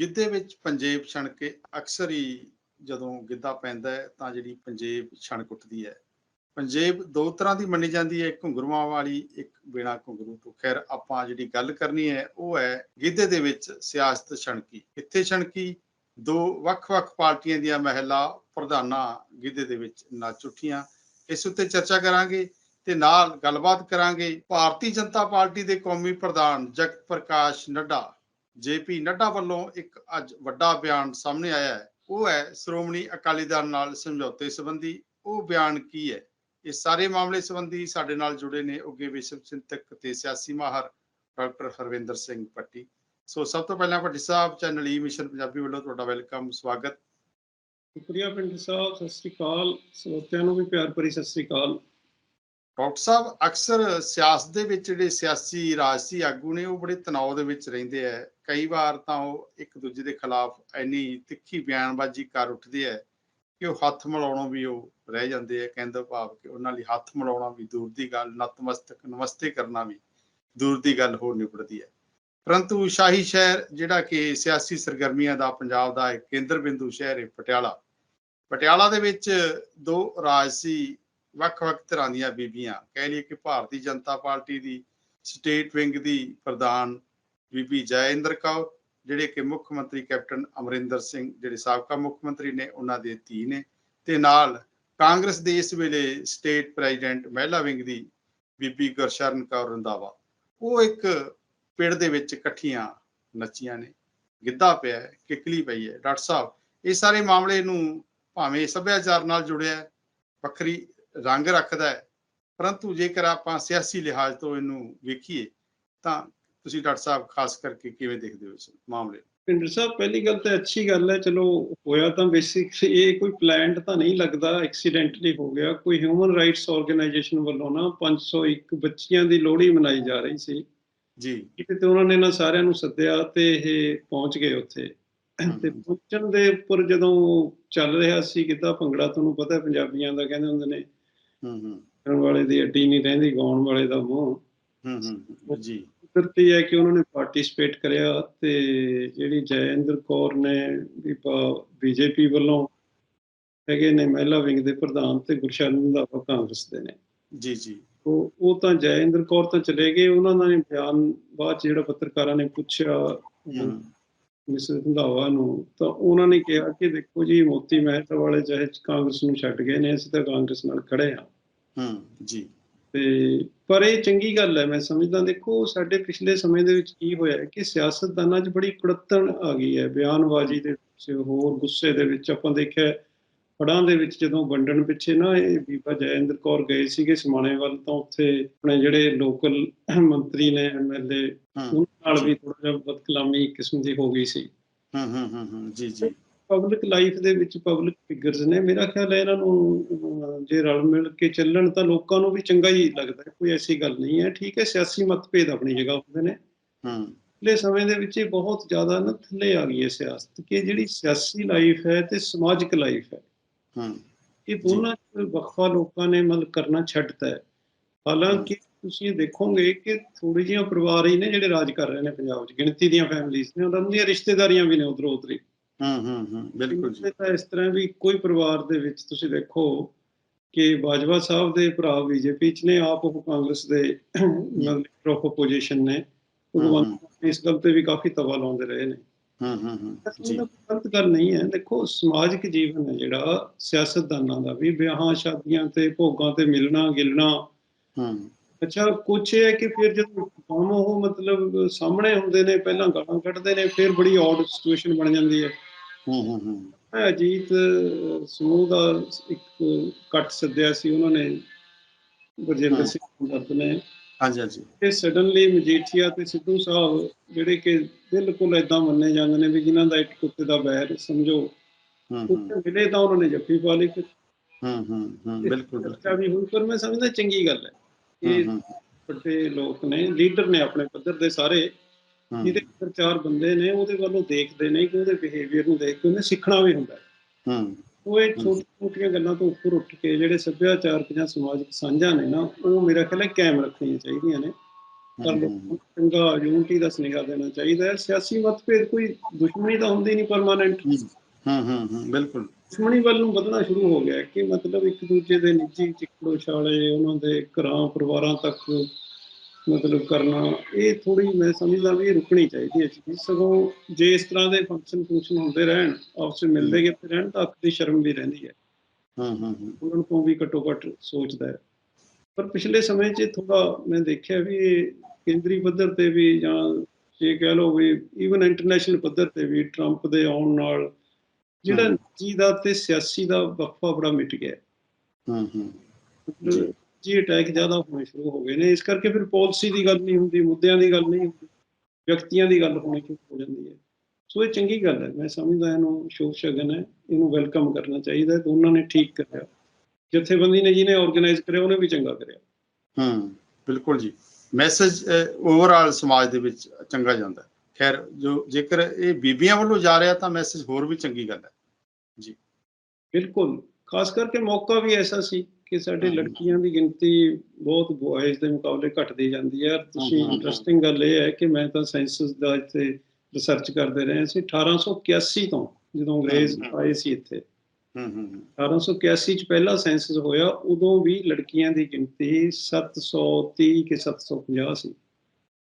ਗਿੱਧੇ ਵਿੱਚ ਪੰਜੇਬ ਛਣਕੇ ਅਕਸਰ ਹੀ ਜਦੋਂ ਗਿੱਧਾ ਪੈਂਦਾ ਹੈ ਤਾਂ ਜਿਹੜੀ ਪੰਜੇਬ ਛਣਕ ਉੱਠਦੀ ਹੈ। ਪੰਜੇਬ ਦੋ ਤਰ੍ਹਾਂ ਦੀ ਮੰਨੀ ਜਾਂਦੀ ਹੈ, ਇੱਕ ਘੁੰਗਰੂਆਂ ਵਾਲੀ, ਇੱਕ ਬਿਨਾ ਘੁੰਗਰੂ ਤੋਂ। ਖੈਰ, ਆਪਾਂ ਜਿਹੜੀ ਗੱਲ ਕਰਨੀ ਹੈ, ਉਹ ਹੈ ਗਿੱਧੇ ਦੇ ਵਿੱਚ ਸਿਆਸਤ ਛਣਕੀ। ਕਿੱਥੇ ਛਣਕੀ? ਦੋ ਵੱਖ-ਵੱਖ ਪਾਰਟੀਆਂ ਦੀਆਂ ਮਹਿਲਾ ਪ੍ਰਧਾਨਾਂ ਗਿੱਧੇ ਦੇ ਵਿੱਚ ਨੱਚ ਉੱਠੀਆਂ। ਇਸ ਉੱਤੇ ਚਰਚਾ ਕਰਾਂਗੇ ਤੇ ਨਾਲ ਗੱਲਬਾਤ ਕਰਾਂਗੇ। ਭਾਰਤੀ ਜਨਤਾ ਪਾਰਟੀ ਦੇ ਕੌਮੀ ਪ੍ਰਧਾਨ ਜਗਤ ਪ੍ਰਕਾਸ਼ ਨੱਡਾ ਜੇਪੀ ਨੱਡਾ ਵੱਲੋਂ ਇੱਕ ਅੱਜ ਵੱਡਾ ਬਿਆਨ ਸਾਹਮਣੇ ਆਇਆ ਹੈ। ਉਹ ਹੈ, ਸ਼੍ਰੋਮਣੀ ਅਕਾਲੀ ਦਲ ਨਾਲ ਸਮਝੌਤੇ ਸੰਬੰਧੀ। ਉਹ ਬਿਆਨ ਕੀ ਹੈ? ਇਹ ਸਾਰੇ ਮਾਮਲੇ ਸੰਬੰਧੀ ਸਾਡੇ ਨਾਲ ਜੁੜੇ ਨੇ ਉੱਗੇ ਵਿਸ਼ਵ ਚਿੰਤਕ ਤੇ ਸਿਆਸੀ ਮਾਹਰ ਡਾਕਟਰ ਹਰਵਿੰਦਰ ਸਿੰਘ ਪੱਟੀ। ਸੋ ਸਭ ਤੋਂ ਪਹਿਲਾਂ Bhatti Sahib, channel E mission Punjabi ਵੱਲੋਂ ਤੁਹਾਡਾ ਵੈਲਕਮ, ਸਵਾਗਤ। ਸ਼ੁਕਰੀਆ ਪਿੰਡ ਸਾਹਿਬ, ਸਤਿ ਸ੍ਰੀ ਅਕਾਲ। ਸਰੋਤਿਆਂ ਨੂੰ ਵੀ ਪਿਆਰ ਭਰੀ ਸਤਿ ਸ੍ਰੀ ਅਕਾਲ। ਡਾਕਟਰ ਸਾਹਿਬ, ਅਕਸਰ ਸਿਆਸਤ ਦੇ ਵਿੱਚ ਜਿਹੜੇ ਸਿਆਸੀ ਰਾਜਸੀ ਆਗੂ ਨੇ, ਉਹ ਬੜੇ ਤਣਾਅ ਦੇ ਵਿੱਚ ਰਹਿੰਦੇ ਆ ਕਈ ਵਾਰ ਤਾਂ ਉਹ ਇੱਕ ਦੂਜੇ ਦੇ ਖਿਲਾਫ ਇੰਨੀ ਤਿੱਖੀ ਬਿਆਨਬਾਜ਼ੀ ਕਰ ਉੱਠਦੇ ਆ ਕਿ ਉਹ ਹੱਥ ਮਿਲਾਉਣੋਂ ਵੀ ਉਹ ਰਹਿ ਜਾਂਦੇ ਆ ਕਹਿੰਦਾ ਭਾਵ ਕਿ ਉਹਨਾਂ ਲਈ ਹੱਥ ਮਿਲਾਉਣਾ ਵੀ ਦੂਰ ਦੀ ਗੱਲ, ਨਤਮਸਤਕ, ਨਮਸਤੇ ਕਰਨਾ ਵੀ ਦੂਰ ਦੀ ਗੱਲ ਹੋਰ ਨਿਬੜਦੀ ਹੈ ਪਰੰਤੂ ਸ਼ਾਹੀ ਸ਼ਹਿਰ, ਜਿਹੜਾ ਕਿ ਸਿਆਸੀ ਸਰਗਰਮੀਆਂ ਦਾ ਪੰਜਾਬ ਦਾ ਇੱਕ ਕੇਂਦਰ ਬਿੰਦੂ ਸ਼ਹਿਰ ਹੈ, ਪਟਿਆਲਾ। ਪਟਿਆਲਾ ਦੇ ਵਿੱਚ ਦੋ ਰਾਜਸੀ ਵੱਖ-ਵੱਖ ਤਰ੍ਹਾਂ ਦੀਆਂ ਬੀਬੀਆਂ। ਕਹਿ ਲਈਏ ਕਿ ਭਾਰਤੀ ਜਨਤਾ ਪਾਰਟੀ ਦੀ, ਸਟੇਟ ਵਿੰਗ ਦੀ ਪ੍ਰਧਾਨ ਬੀਬੀ ਜੈਇੰਦਰ ਕੌਰ, ਜਿਹੜੇ ਕਿ ਮੁੱਖ ਮੰਤਰੀ ਕੈਪਟਨ ਅਮਰਿੰਦਰ ਸਿੰਘ, ਜਿਹੜੇ ਸਾਬਕਾ ਮੁੱਖ ਮੰਤਰੀ ਨੇ, ਉਹਨਾਂ ਦੇ ਧੀ ਨੇ ਤੇ ਨਾਲ ਕਾਂਗਰਸ ਦੇ ਇਸ ਵੇਲੇ ਸਟੇਟ ਪ੍ਰੈਜ਼ੀਡੈਂਟ ਮਹਿਲਾ ਵਿੰਗ ਦੀ ਬੀਬੀ ਗੁਰਸ਼ਰਨ ਕੌਰ ਰੰਧਾਵਾ। ਉਹ ਇੱਕ ਪਿੰਡ ਦੇ ਵਿੱਚ ਇਕੱਠੀਆਂ ਨੱਚੀਆਂ ਨੇ। ਗਿੱਧਾ ਪਿਆ ਹੈ, ਕਿਕਲੀ ਪਈ ਹੈ। ਡਾਕਟਰ ਸਾਹਿਬ, ਇਹ ਸਾਰੇ ਮਾਮਲੇ ਨੂੰ ਭਾਵੇਂ ਸੱਭਿਆਚਾਰ ਨਾਲ ਜੁੜਿਆ ਵੱਖਰੀ ਰੰਗ ਰੱਖਦਾ ਹੈ। ਪਰੰਤੂ ਜੇਕਰ ਆਪਾਂ ਸਿਆਸੀ ਲਿਹਾਜ਼ ਤੋਂ ਇਹਨੂੰ ਵੇਖੀਏ ਤਾਂ ਤੁਸੀਂ ਡਾਕਟਰ ਸਾਹਿਬ ਖਾਸ ਕਰਕੇ ਕਿਵੇਂ ਦੇਖਦੇ ਹੋ ਇਸ ਮਾਮਲੇ ਪਿੰਡ ਸਾਹਿਬ ਪਹਿਲੀ ਗੱਲ ਤਾਂ ਅੱਛੀ ਗੱਲ ਹੈ ਚਲੋ ਹੋਇਆ ਤਾਂ ਬੇਸਿਕਲੀ ਇਹ ਕੋਈ ਪਲਾਨਡ ਤਾਂ ਨਹੀਂ ਲੱਗਦਾ ਐਕਸੀਡੈਂਟਲੀ ਹੋ ਗਿਆ। ਕੋਈ ਹਿਊਮਨ ਰਾਈਟਸ ਆਰਗੇਨਾਈਜੇਸ਼ਨ ਵੱਲੋਂ ਨਾ 501 ਬੱਚੀਆਂ ਦੀ ਲੋਹੜੀ ਮਨਾਈ ਜਾ ਰਹੀ ਸੀ। ਜੀ। ਕਿਤੇ ਤੇ ਉਹਨਾਂ ਨੇ ਨਾ ਸਾਰਿਆਂ ਨੂੰ ਸੱਦਿਆ ਤੇ ਇਹ ਪਹੁੰਚ ਗਏ ਉੱਥੇ। ਤੇ ਪਹੁੰਚਣ ਦੇ ਉੱਪਰ ਜਦੋਂ ਚੱਲ ਰਿਹਾ ਸੀ ਕਿੱਦਾਂ ਭੰਗੜਾ ਤੁਹਾਨੂੰ ਪਤਾ ਪੰਜਾਬੀਆਂ ਦਾ ਕਹਿੰਦੇ ਹੁੰਦੇ ਨੇ ਹੂੰ ਹੂੰ। ਕਰਨ ਵਾਲੇ ਦੀ ਅੱਡੀ ਨਹੀਂ ਰਹਿੰਦੀ ਗਾਉਣ ਵਾਲੇ ਦਾ ਮੂੰਹ। ਹੂੰ ਹੂੰ ਜੀ। ਕੁਦਰਤੀ ਹੈ ਕਿ ਉਹਨਾਂ ਨੇ ਪਾਰਟਿਸਿਪੇਟ ਕਰਿਆ ਤੇ ਜਿਹੜੀ ਜੈਇੰਦਰ ਕੌਰ ਨੇ ਵੀ ਬੀਜੇਪੀ ਵੱਲੋਂ ਹੈਗੇ ਨੇ ਮਹਿਲਾ ਵਿੰਗ ਦੇ ਪ੍ਰਧਾਨ ਤੇ ਗੁਰਸ਼ਰਨ ਰੰਧਾਵਾ ਕਾਂਗਰਸ ਦੇ ਨੇ। ਜੀ ਜੀ। ਉਹ ਉਹ ਤਾਂ ਜੈਇੰਦਰ ਕੌਰ ਤਾਂ ਚਲੇ ਗਏ ਉਹਨਾਂ ਨੇ ਬਿਆਨ ਬਾਅਦ ਜਿਹੜਾ ਪੱਤਰਕਾਰਾਂ ਨੇ ਪੁੱਛਿਆ ਮਿਸ ਰੰਧਾਵਾ ਨੂੰ ਤਾਂ ਉਹਨਾਂ ਨੇ ਕਿਹਾ ਕਿ ਦੇਖੋ ਜੀ ਮੋਤੀ ਮਹਿਤਾ ਵਾਲੇ ਚਾਹੇ ਕਾਂਗਰਸ ਨੂੰ ਛੱਡ ਗਏ ਨੇ ਅਸੀਂ ਤਾਂ ਕਾਂਗਰਸ ਨਾਲ ਖੜੇ ਹਾਂ। ਹੂੰ ਜੀ। ਤੇ ਪਰ ਇਹ ਚੰਗੀ ਗੱਲ ਹੈ ਮੈਂ ਸਮਝਦਾ ਦੇਖੋ ਸਾਡੇ ਪਿਛਲੇ ਸਮੇਂ ਦੇ ਵਿੱਚ ਕੀ ਹੋਇਆ ਕਿ ਸਿਆਸਤਦਾਨਾਂ 'ਚ ਬੜੀ ਕੁੜੱਤਣ ਆ ਗਈ ਹੈ ਬਿਆਨਬਾਜ਼ੀ ਦੇ ਵਿੱਚ ਹੋਰ ਗੁੱਸੇ ਦੇ ਵਿੱਚ ਆਪਾਂ ਦੇਖਿਆ ਫੜਾਂ ਦੇ ਵਿੱਚ ਜਦੋਂ ਵੰਡਣ ਪਿੱਛੇ ਨਾ ਇਹ ਬੀਬਾ ਜੈਇੰਦਰ ਕੌਰ ਗਏ ਸੀਗੇ ਸਮਾਣੇ ਵੱਲ ਤਾਂ ਉੱਥੇ ਆਪਣੇ ਜਿਹੜੇ ਲੋਕਲ ਮੰਤਰੀ ਨੇ ਐਮਐਲਏ ਉਹਨਾਂ ਨਾਲ ਵੀ ਥੋੜਾ ਜਿਹਾ ਬਦਕਲਾਮੀ ਕਿਸਮ ਦੀ ਹੋ ਗਈ ਸੀ। ਹੂੰ ਹੂੰ ਹੂੰ ਹੂੰ ਜੀ ਜੀ। ਪਬਲਿਕ ਲਾਈਫ ਦੇ ਵਿੱਚ ਪਬਲਿਕ ਫਿਗਰਸ ਨੇ। ਮੇਰਾ ਖਿਆਲ ਹੈ ਇਹਨਾਂ ਨੂੰ ਜੇ ਰਲ ਮਿਲ ਕੇ ਚੱਲਣ ਤਾਂ ਲੋਕਾਂ ਨੂੰ ਵੀ ਚੰਗਾ ਹੀ ਲੱਗਦਾ ਹੈ। ਕੋਈ ਐਸੀ ਗੱਲ ਨਹੀਂ ਹੈ। ਠੀਕ ਹੈ ਸਿਆਸੀ ਮਤਭੇਦ ਆਪਣੀ ਜਗ੍ਹਾ ਹੁੰਦੇ ਨੇ। ਹੂੰ। ਪਿਛਲੇ ਸਮੇਂ ਦੇ ਵਿੱਚ ਇਹ ਬਹੁਤ ਜ਼ਿਆਦਾ ਨਾ ਥੱਲੇ ਆ ਗਈ ਹੈ ਸਿਆਸਤ ਕਿ ਜਿਹੜੀ ਸਿਆਸੀ ਲਾਈਫ ਹੈ ਤੇ ਸਮਾਜਿਕ ਲਾਈਫ ਹੈ। ਹੂੰ। ਇਹ ਦੋਨਾਂ ਵਕਫਾ ਲੋਕਾਂ ਨੇ ਮਤਲਬ ਕਰਨਾ ਛੱਡਤਾ ਹੈ। ਹਾਲਾਂਕਿ ਤੁਸੀਂ ਦੇਖੋਗੇ ਕਿ ਥੋੜੀ ਜਿਹੀਆਂ ਪਰਿਵਾਰ ਹੀ ਨੇ ਜਿਹੜੇ ਰਾਜ ਕਰ ਰਹੇ ਨੇ ਪੰਜਾਬ 'ਚ। ਗਿਣਤੀ ਦੀਆਂ ਫੈਮਿਲੀਆਂ ਨੇ ਉਹਨਾਂ ਦੀਆਂ ਰਿਸ਼ਤੇਦਾਰੀਆਂ ਵੀ ਨੇ ਉਧਰੋਂ ਉਧਰੀ। ਹੂੰ ਹੂੰ ਹੂੰ ਬਿਲਕੁਲ ਜੀ। ਤਾਂ ਇਸ ਤਰ੍ਹਾਂ ਵੀ ਕੋਈ ਪਰਿਵਾਰ ਦੇ ਵਿੱਚ ਤੁਸੀਂ ਦੇਖੋ ਕਿ ਬਾਜਵਾ ਸਾਹਿਬ ਦੇ ਭਰਾ ਬੀਜੇਪੀ ਚ ਨੇ ਆਪ ਉਹ ਕਾਂਗਰਸ ਦੇ ਆਫ ਆਪੋਜੀਸ਼ਨ ਨੇ। ਭਗਵੰਤ ਇਸ ਗੱਲ ਤੇ ਵੀ ਕਾਫੀ ਤਵਾ ਲਾਉਂਦੇ ਰਹੇ ਨੇ। ਹੂੰ ਹੂੰ ਹੂੰ ਜੀ। ਗਲਤ ਗੱਲ ਨਹੀਂ ਹੈ। ਦੇਖੋ ਸਮਾਜਿਕ ਜੀਵਨ ਹੈ ਜਿਹੜਾ ਸਿਆਸਤਦਾਨਾਂ ਦਾ ਵੀ ਵਿਆਹਾਂ ਸ਼ਾਦੀਆਂ ਤੇ ਭੋਗਾਂ ਤੇ ਮਿਲਣਾ ਗਿਲਣਾ। ਹੂੰ। ਅੱਛਾ ਕੁਛ ਇਹ ਹੈ ਕਿ ਫਿਰ ਜਦੋਂ ਕੰਮ ਉਹ ਮਤਲਬ ਸਾਹਮਣੇ ਹੁੰਦੇ ਨੇ ਪਹਿਲਾਂ ਗਾਲਾਂ ਕੱਢਦੇ ਨੇ ਫਿਰ ਬੜੀ ਔਡ ਸਿਚੁਏਸ਼ਨ ਬਣ ਜਾਂਦੀ ਹੈ। ਹੂੰ ਹੂੰ ਹੂੰ। ਮੈਂ ਅਜੀਤ ਸਮੂਹ ਦਾ ਇੱਕ ਕੱਟ ਸੱਦਿਆ ਸੀ ਉਹਨਾਂ ਨੇ ਗੁਰਜਿੰਦਰ ਹਾਂ। ਸਿੰਘ ਹਮਦਰਦ ਨੇ। ਹਾਂਜੀ ਹਾਂਜੀ। ਤੇ ਸਡਨਲੀ ਮਜੀਠੀਆ ਤੇ ਸਿੱਧੂ ਸਾਹਿਬ ਜਿਹੜੇ ਕਿ ਬਿਲਕੁਲ ਇਦਾਂ ਮੰਨੇ ਜਾਂਦੇ ਨੇ ਵੀ ਜਿਨ੍ਹਾਂ ਦਾ ਇੱਕ ਕੁੱਤੇ ਦਾ ਬੈਰ ਸਮਝੋ। ਹੂੰ ਹੂੰ। ਉੱਥੇ ਮਿਲੇ ਤਾਂ ਉਹਨਾਂ ਨੇ ਜੱਫੀ ਪਾ ਲਈ ਫਿਰ। ਹੂੰ ਹੂੰ ਹੂੰ ਬਿਲਕੁਲ ਬਿਲਕੁਲ। ਵੀ ਹੋਈ ਪਰ ਮੈਂ ਸਮਝਦਾ ਚੰਗੀ ਗੱਲ ਹੈ। ਇਹ ਵੱਡੇ ਲੋਕ ਨੇ ਲੀਡਰ ਨੇ ਆਪਣੇ ਪੱਧਰ ਦੇ ਸਾਰੇ ਜਿਹਦੇ ਅੰਦਰ ਚਾਰ ਬੰਦੇ ਨੇ ਉਹਦੇ ਵੱਲੋਂ ਦੇਖਦੇ ਨੇ ਕਿ ਉਹਦੇ ਬਿਹੇਵੀਅਰ ਨੂੰ ਦੇਖ ਕੇ ਉਹਨੇ ਸਿੱਖਣਾ ਵੀ ਹੁੰਦਾ ਹੂੰ। ਉਹ ਇਹ ਛੋਟੀਆਂ ਗੱਲਾਂ ਤੋਂ ਉੱਪਰ ਉੱਠ ਕੇ ਜਿਹੜੇ ਸੱਭਿਆਚਾਰਕ ਜਾਂ ਸਮਾਜਿਕ ਸਾਂਝਾਂ ਨੇ ਨਾ ਉਹ ਮੇਰਾ ਖਿਆਲ ਹੈ ਕਾਇਮ ਰੱਖਣੀਆਂ ਚਾਹੀਦੀਆਂ ਨੇ। ਪਰ ਚੰਗਾ ਯੂਨਿਟੀ ਦਾ ਸੁਨੇਹਾ ਦੇਣਾ ਚਾਹੀਦਾ ਹੈ। ਸਿਆਸੀ ਮਤਭੇਦ ਕੋਈ ਦੁਸ਼ਮਣੀ ਤਾਂ ਹੁੰਦੀ ਨਹੀਂ ਪਰਮਾਨੈਂਟ ਹੂੰ ਹੂੰ ਹੂੰ ਬਿਲਕੁਲ। ਦੁਸ਼ਮਣੀ ਵੱਲ ਨੂੰ ਵਧਣਾ ਸ਼ੁਰੂ ਹੋ ਗਿਆ ਕਿ ਮਤਲਬ ਇੱਕ ਦੂਜੇ ਦੇ ਨਿੱਜੀ ਚਿੱਕੜੋ ਛਾਲੇ ਉਹਨਾਂ ਦੇ ਘਰਾਂ ਪਰਿਵਾਰਾਂ ਤੱਕ ਮਤਲਬ ਕਰਨਾ ਇਹ ਥੋੜੀ ਮੈਂ ਸਮਝਦਾ ਵੀ ਰੁਕਣੀ ਚਾਹੀਦੀ ਹੈ ਚੀਜ਼ ਸਗੋਂ ਜੇ ਇਸ ਤਰ੍ਹਾਂ ਦੇ ਫੰਕਸ਼ਨ ਫੰਕਸ਼ਨ ਹੁੰਦੇ ਰਹਿਣ ਆਪਸ ਵਿੱਚ ਮਿਲਦੇ ਗਿਲਦੇ ਰਹਿਣ ਤਾਂ ਅੱਖ ਦੀ ਸ਼ਰਮ ਵੀ ਰਹਿੰਦੀ ਹੈ। ਹੂੰ ਹੂੰ ਉਹਨਾਂ ਤੋਂ ਵੀ ਘੱਟੋ ਘੱਟ ਸੋਚਦਾ ਹੈ। ਪਰ ਪਿਛਲੇ ਸਮੇਂ 'ਚ ਥੋੜਾ ਮੈਂ ਦੇਖਿਆ ਵੀ ਕੇਂਦਰੀ ਪੱਧਰ ਤੇ ਵੀ ਜਾਂ ਜੇ ਕਹਿ ਲਓ ਵੀ ਈਵਨ ਇੰਟਰਨੈਸ਼ਨਲ ਪੱਧਰ ਤੇ ਵੀ ਟਰੰਪ ਦੇ ਆਉਣ ਨਾਲ ਜਿਹੜਾ। ਨਿੱਜੀ ਦਾ ਤੇ ਸਿਆਸੀ ਦਾ ਵਕਫਾ ਬੜਾ ਮਿਟ ਗਿਆ। ਹੈ। ਹੂੰ। ਜੀ ਅਟੈਕ ਜ਼ਿਆਦਾ ਹੋਣੇ ਸ਼ੁਰੂ ਹੋ ਗਏ ਨੇ। ਇਸ ਕਰਕੇ ਫਿਰ ਪਾਲਿਸੀ ਦੀ ਗੱਲ ਨਹੀਂ ਹੁੰਦੀ ਮੁੱਦਿਆਂ ਦੀ ਗੱਲ ਨਹੀਂ ਹੁੰਦੀ ਵਿਅਕਤੀਆਂ ਦੀ ਗੱਲ ਹੋਣੀ ਸ਼ੁਰੂ ਹੋ ਜਾਂਦੀ ਹੈ। ਸੋ ਇਹ ਚੰਗੀ ਗੱਲ ਹੈ। ਮੈਂ ਸਮਝਦਾ ਇਹਨੂੰ ਸ਼ੋਭ ਸ਼ਗਨ ਹੈ। ਇਹਨੂੰ ਵੈਲਕਮ ਕਰਨਾ ਚਾਹੀਦਾ ਹੈ। ਦੋਨਾਂ ਨੇ ਠੀਕ ਕਰਿਆ। ਜਥੇਬੰਦੀ ਨੇ ਜਿਹਨੇ ਆਰਗੇਨਾਈਜ਼ ਕਰਿਆ ਉਹਨੇ ਵੀ ਚੰਗਾ ਕਰਿਆ। ਹੂੰ ਬਿਲਕੁਲ ਜੀ। ਮੈਸੇਜ ਓਵਰਆਲ ਸਮਾਜ ਦੇ ਵਿੱਚ ਚੰਗਾ ਜਾਂਦਾ। ਖੈਰ ਜੋ ਜੇਕਰ ਇਹ ਬੀਬੀਆਂ ਵੱਲੋਂ ਜਾ ਰਿਹਾ ਤਾਂ ਮੈਸੇਜ ਹੋਰ ਵੀ ਚੰਗੀ ਗੱਲ ਹੈ। ਬਿਲਕੁਲ। ਖਾਸ ਕਰਕੇ ਮੌਕਾ ਵੀ ਐਸਾ ਸੀ ਕਿ ਸਾਡੇ। ਲੜਕੀਆਂ ਦੀ ਗਿਣਤੀ ਬਹੁਤ ਬॉयਜ਼ ਦੇ ਮੁਕਾਬਲੇ ਘਟਦੀ ਜਾਂਦੀ ਹੈ। ਤੁਸੀਂ। ਇੰਟਰਸਟਿੰਗ ਗੱਲ ਇਹ ਹੈ ਕਿ ਮੈਂ ਤਾਂ ਸੈਂਸਸ ਦਾ ਇੱਥੇ ਰਿਸਰਚ ਕਰਦੇ ਰਹੇ ਸੀ 1881 ਤੋਂ ਜਦੋਂ ਅੰਗਰੇਜ਼। ਆਏ ਸੀ ਇੱਥੇ। ਹੂੰ ਹੂੰ ਹੂੰ। 1881 ਚ ਪਹਿਲਾ ਸੈਂਸਸ ਹੋਇਆ ਉਦੋਂ ਵੀ ਲੜਕੀਆਂ ਦੀ ਗਿਣਤੀ 730 ਕਿ 750 ਸੀ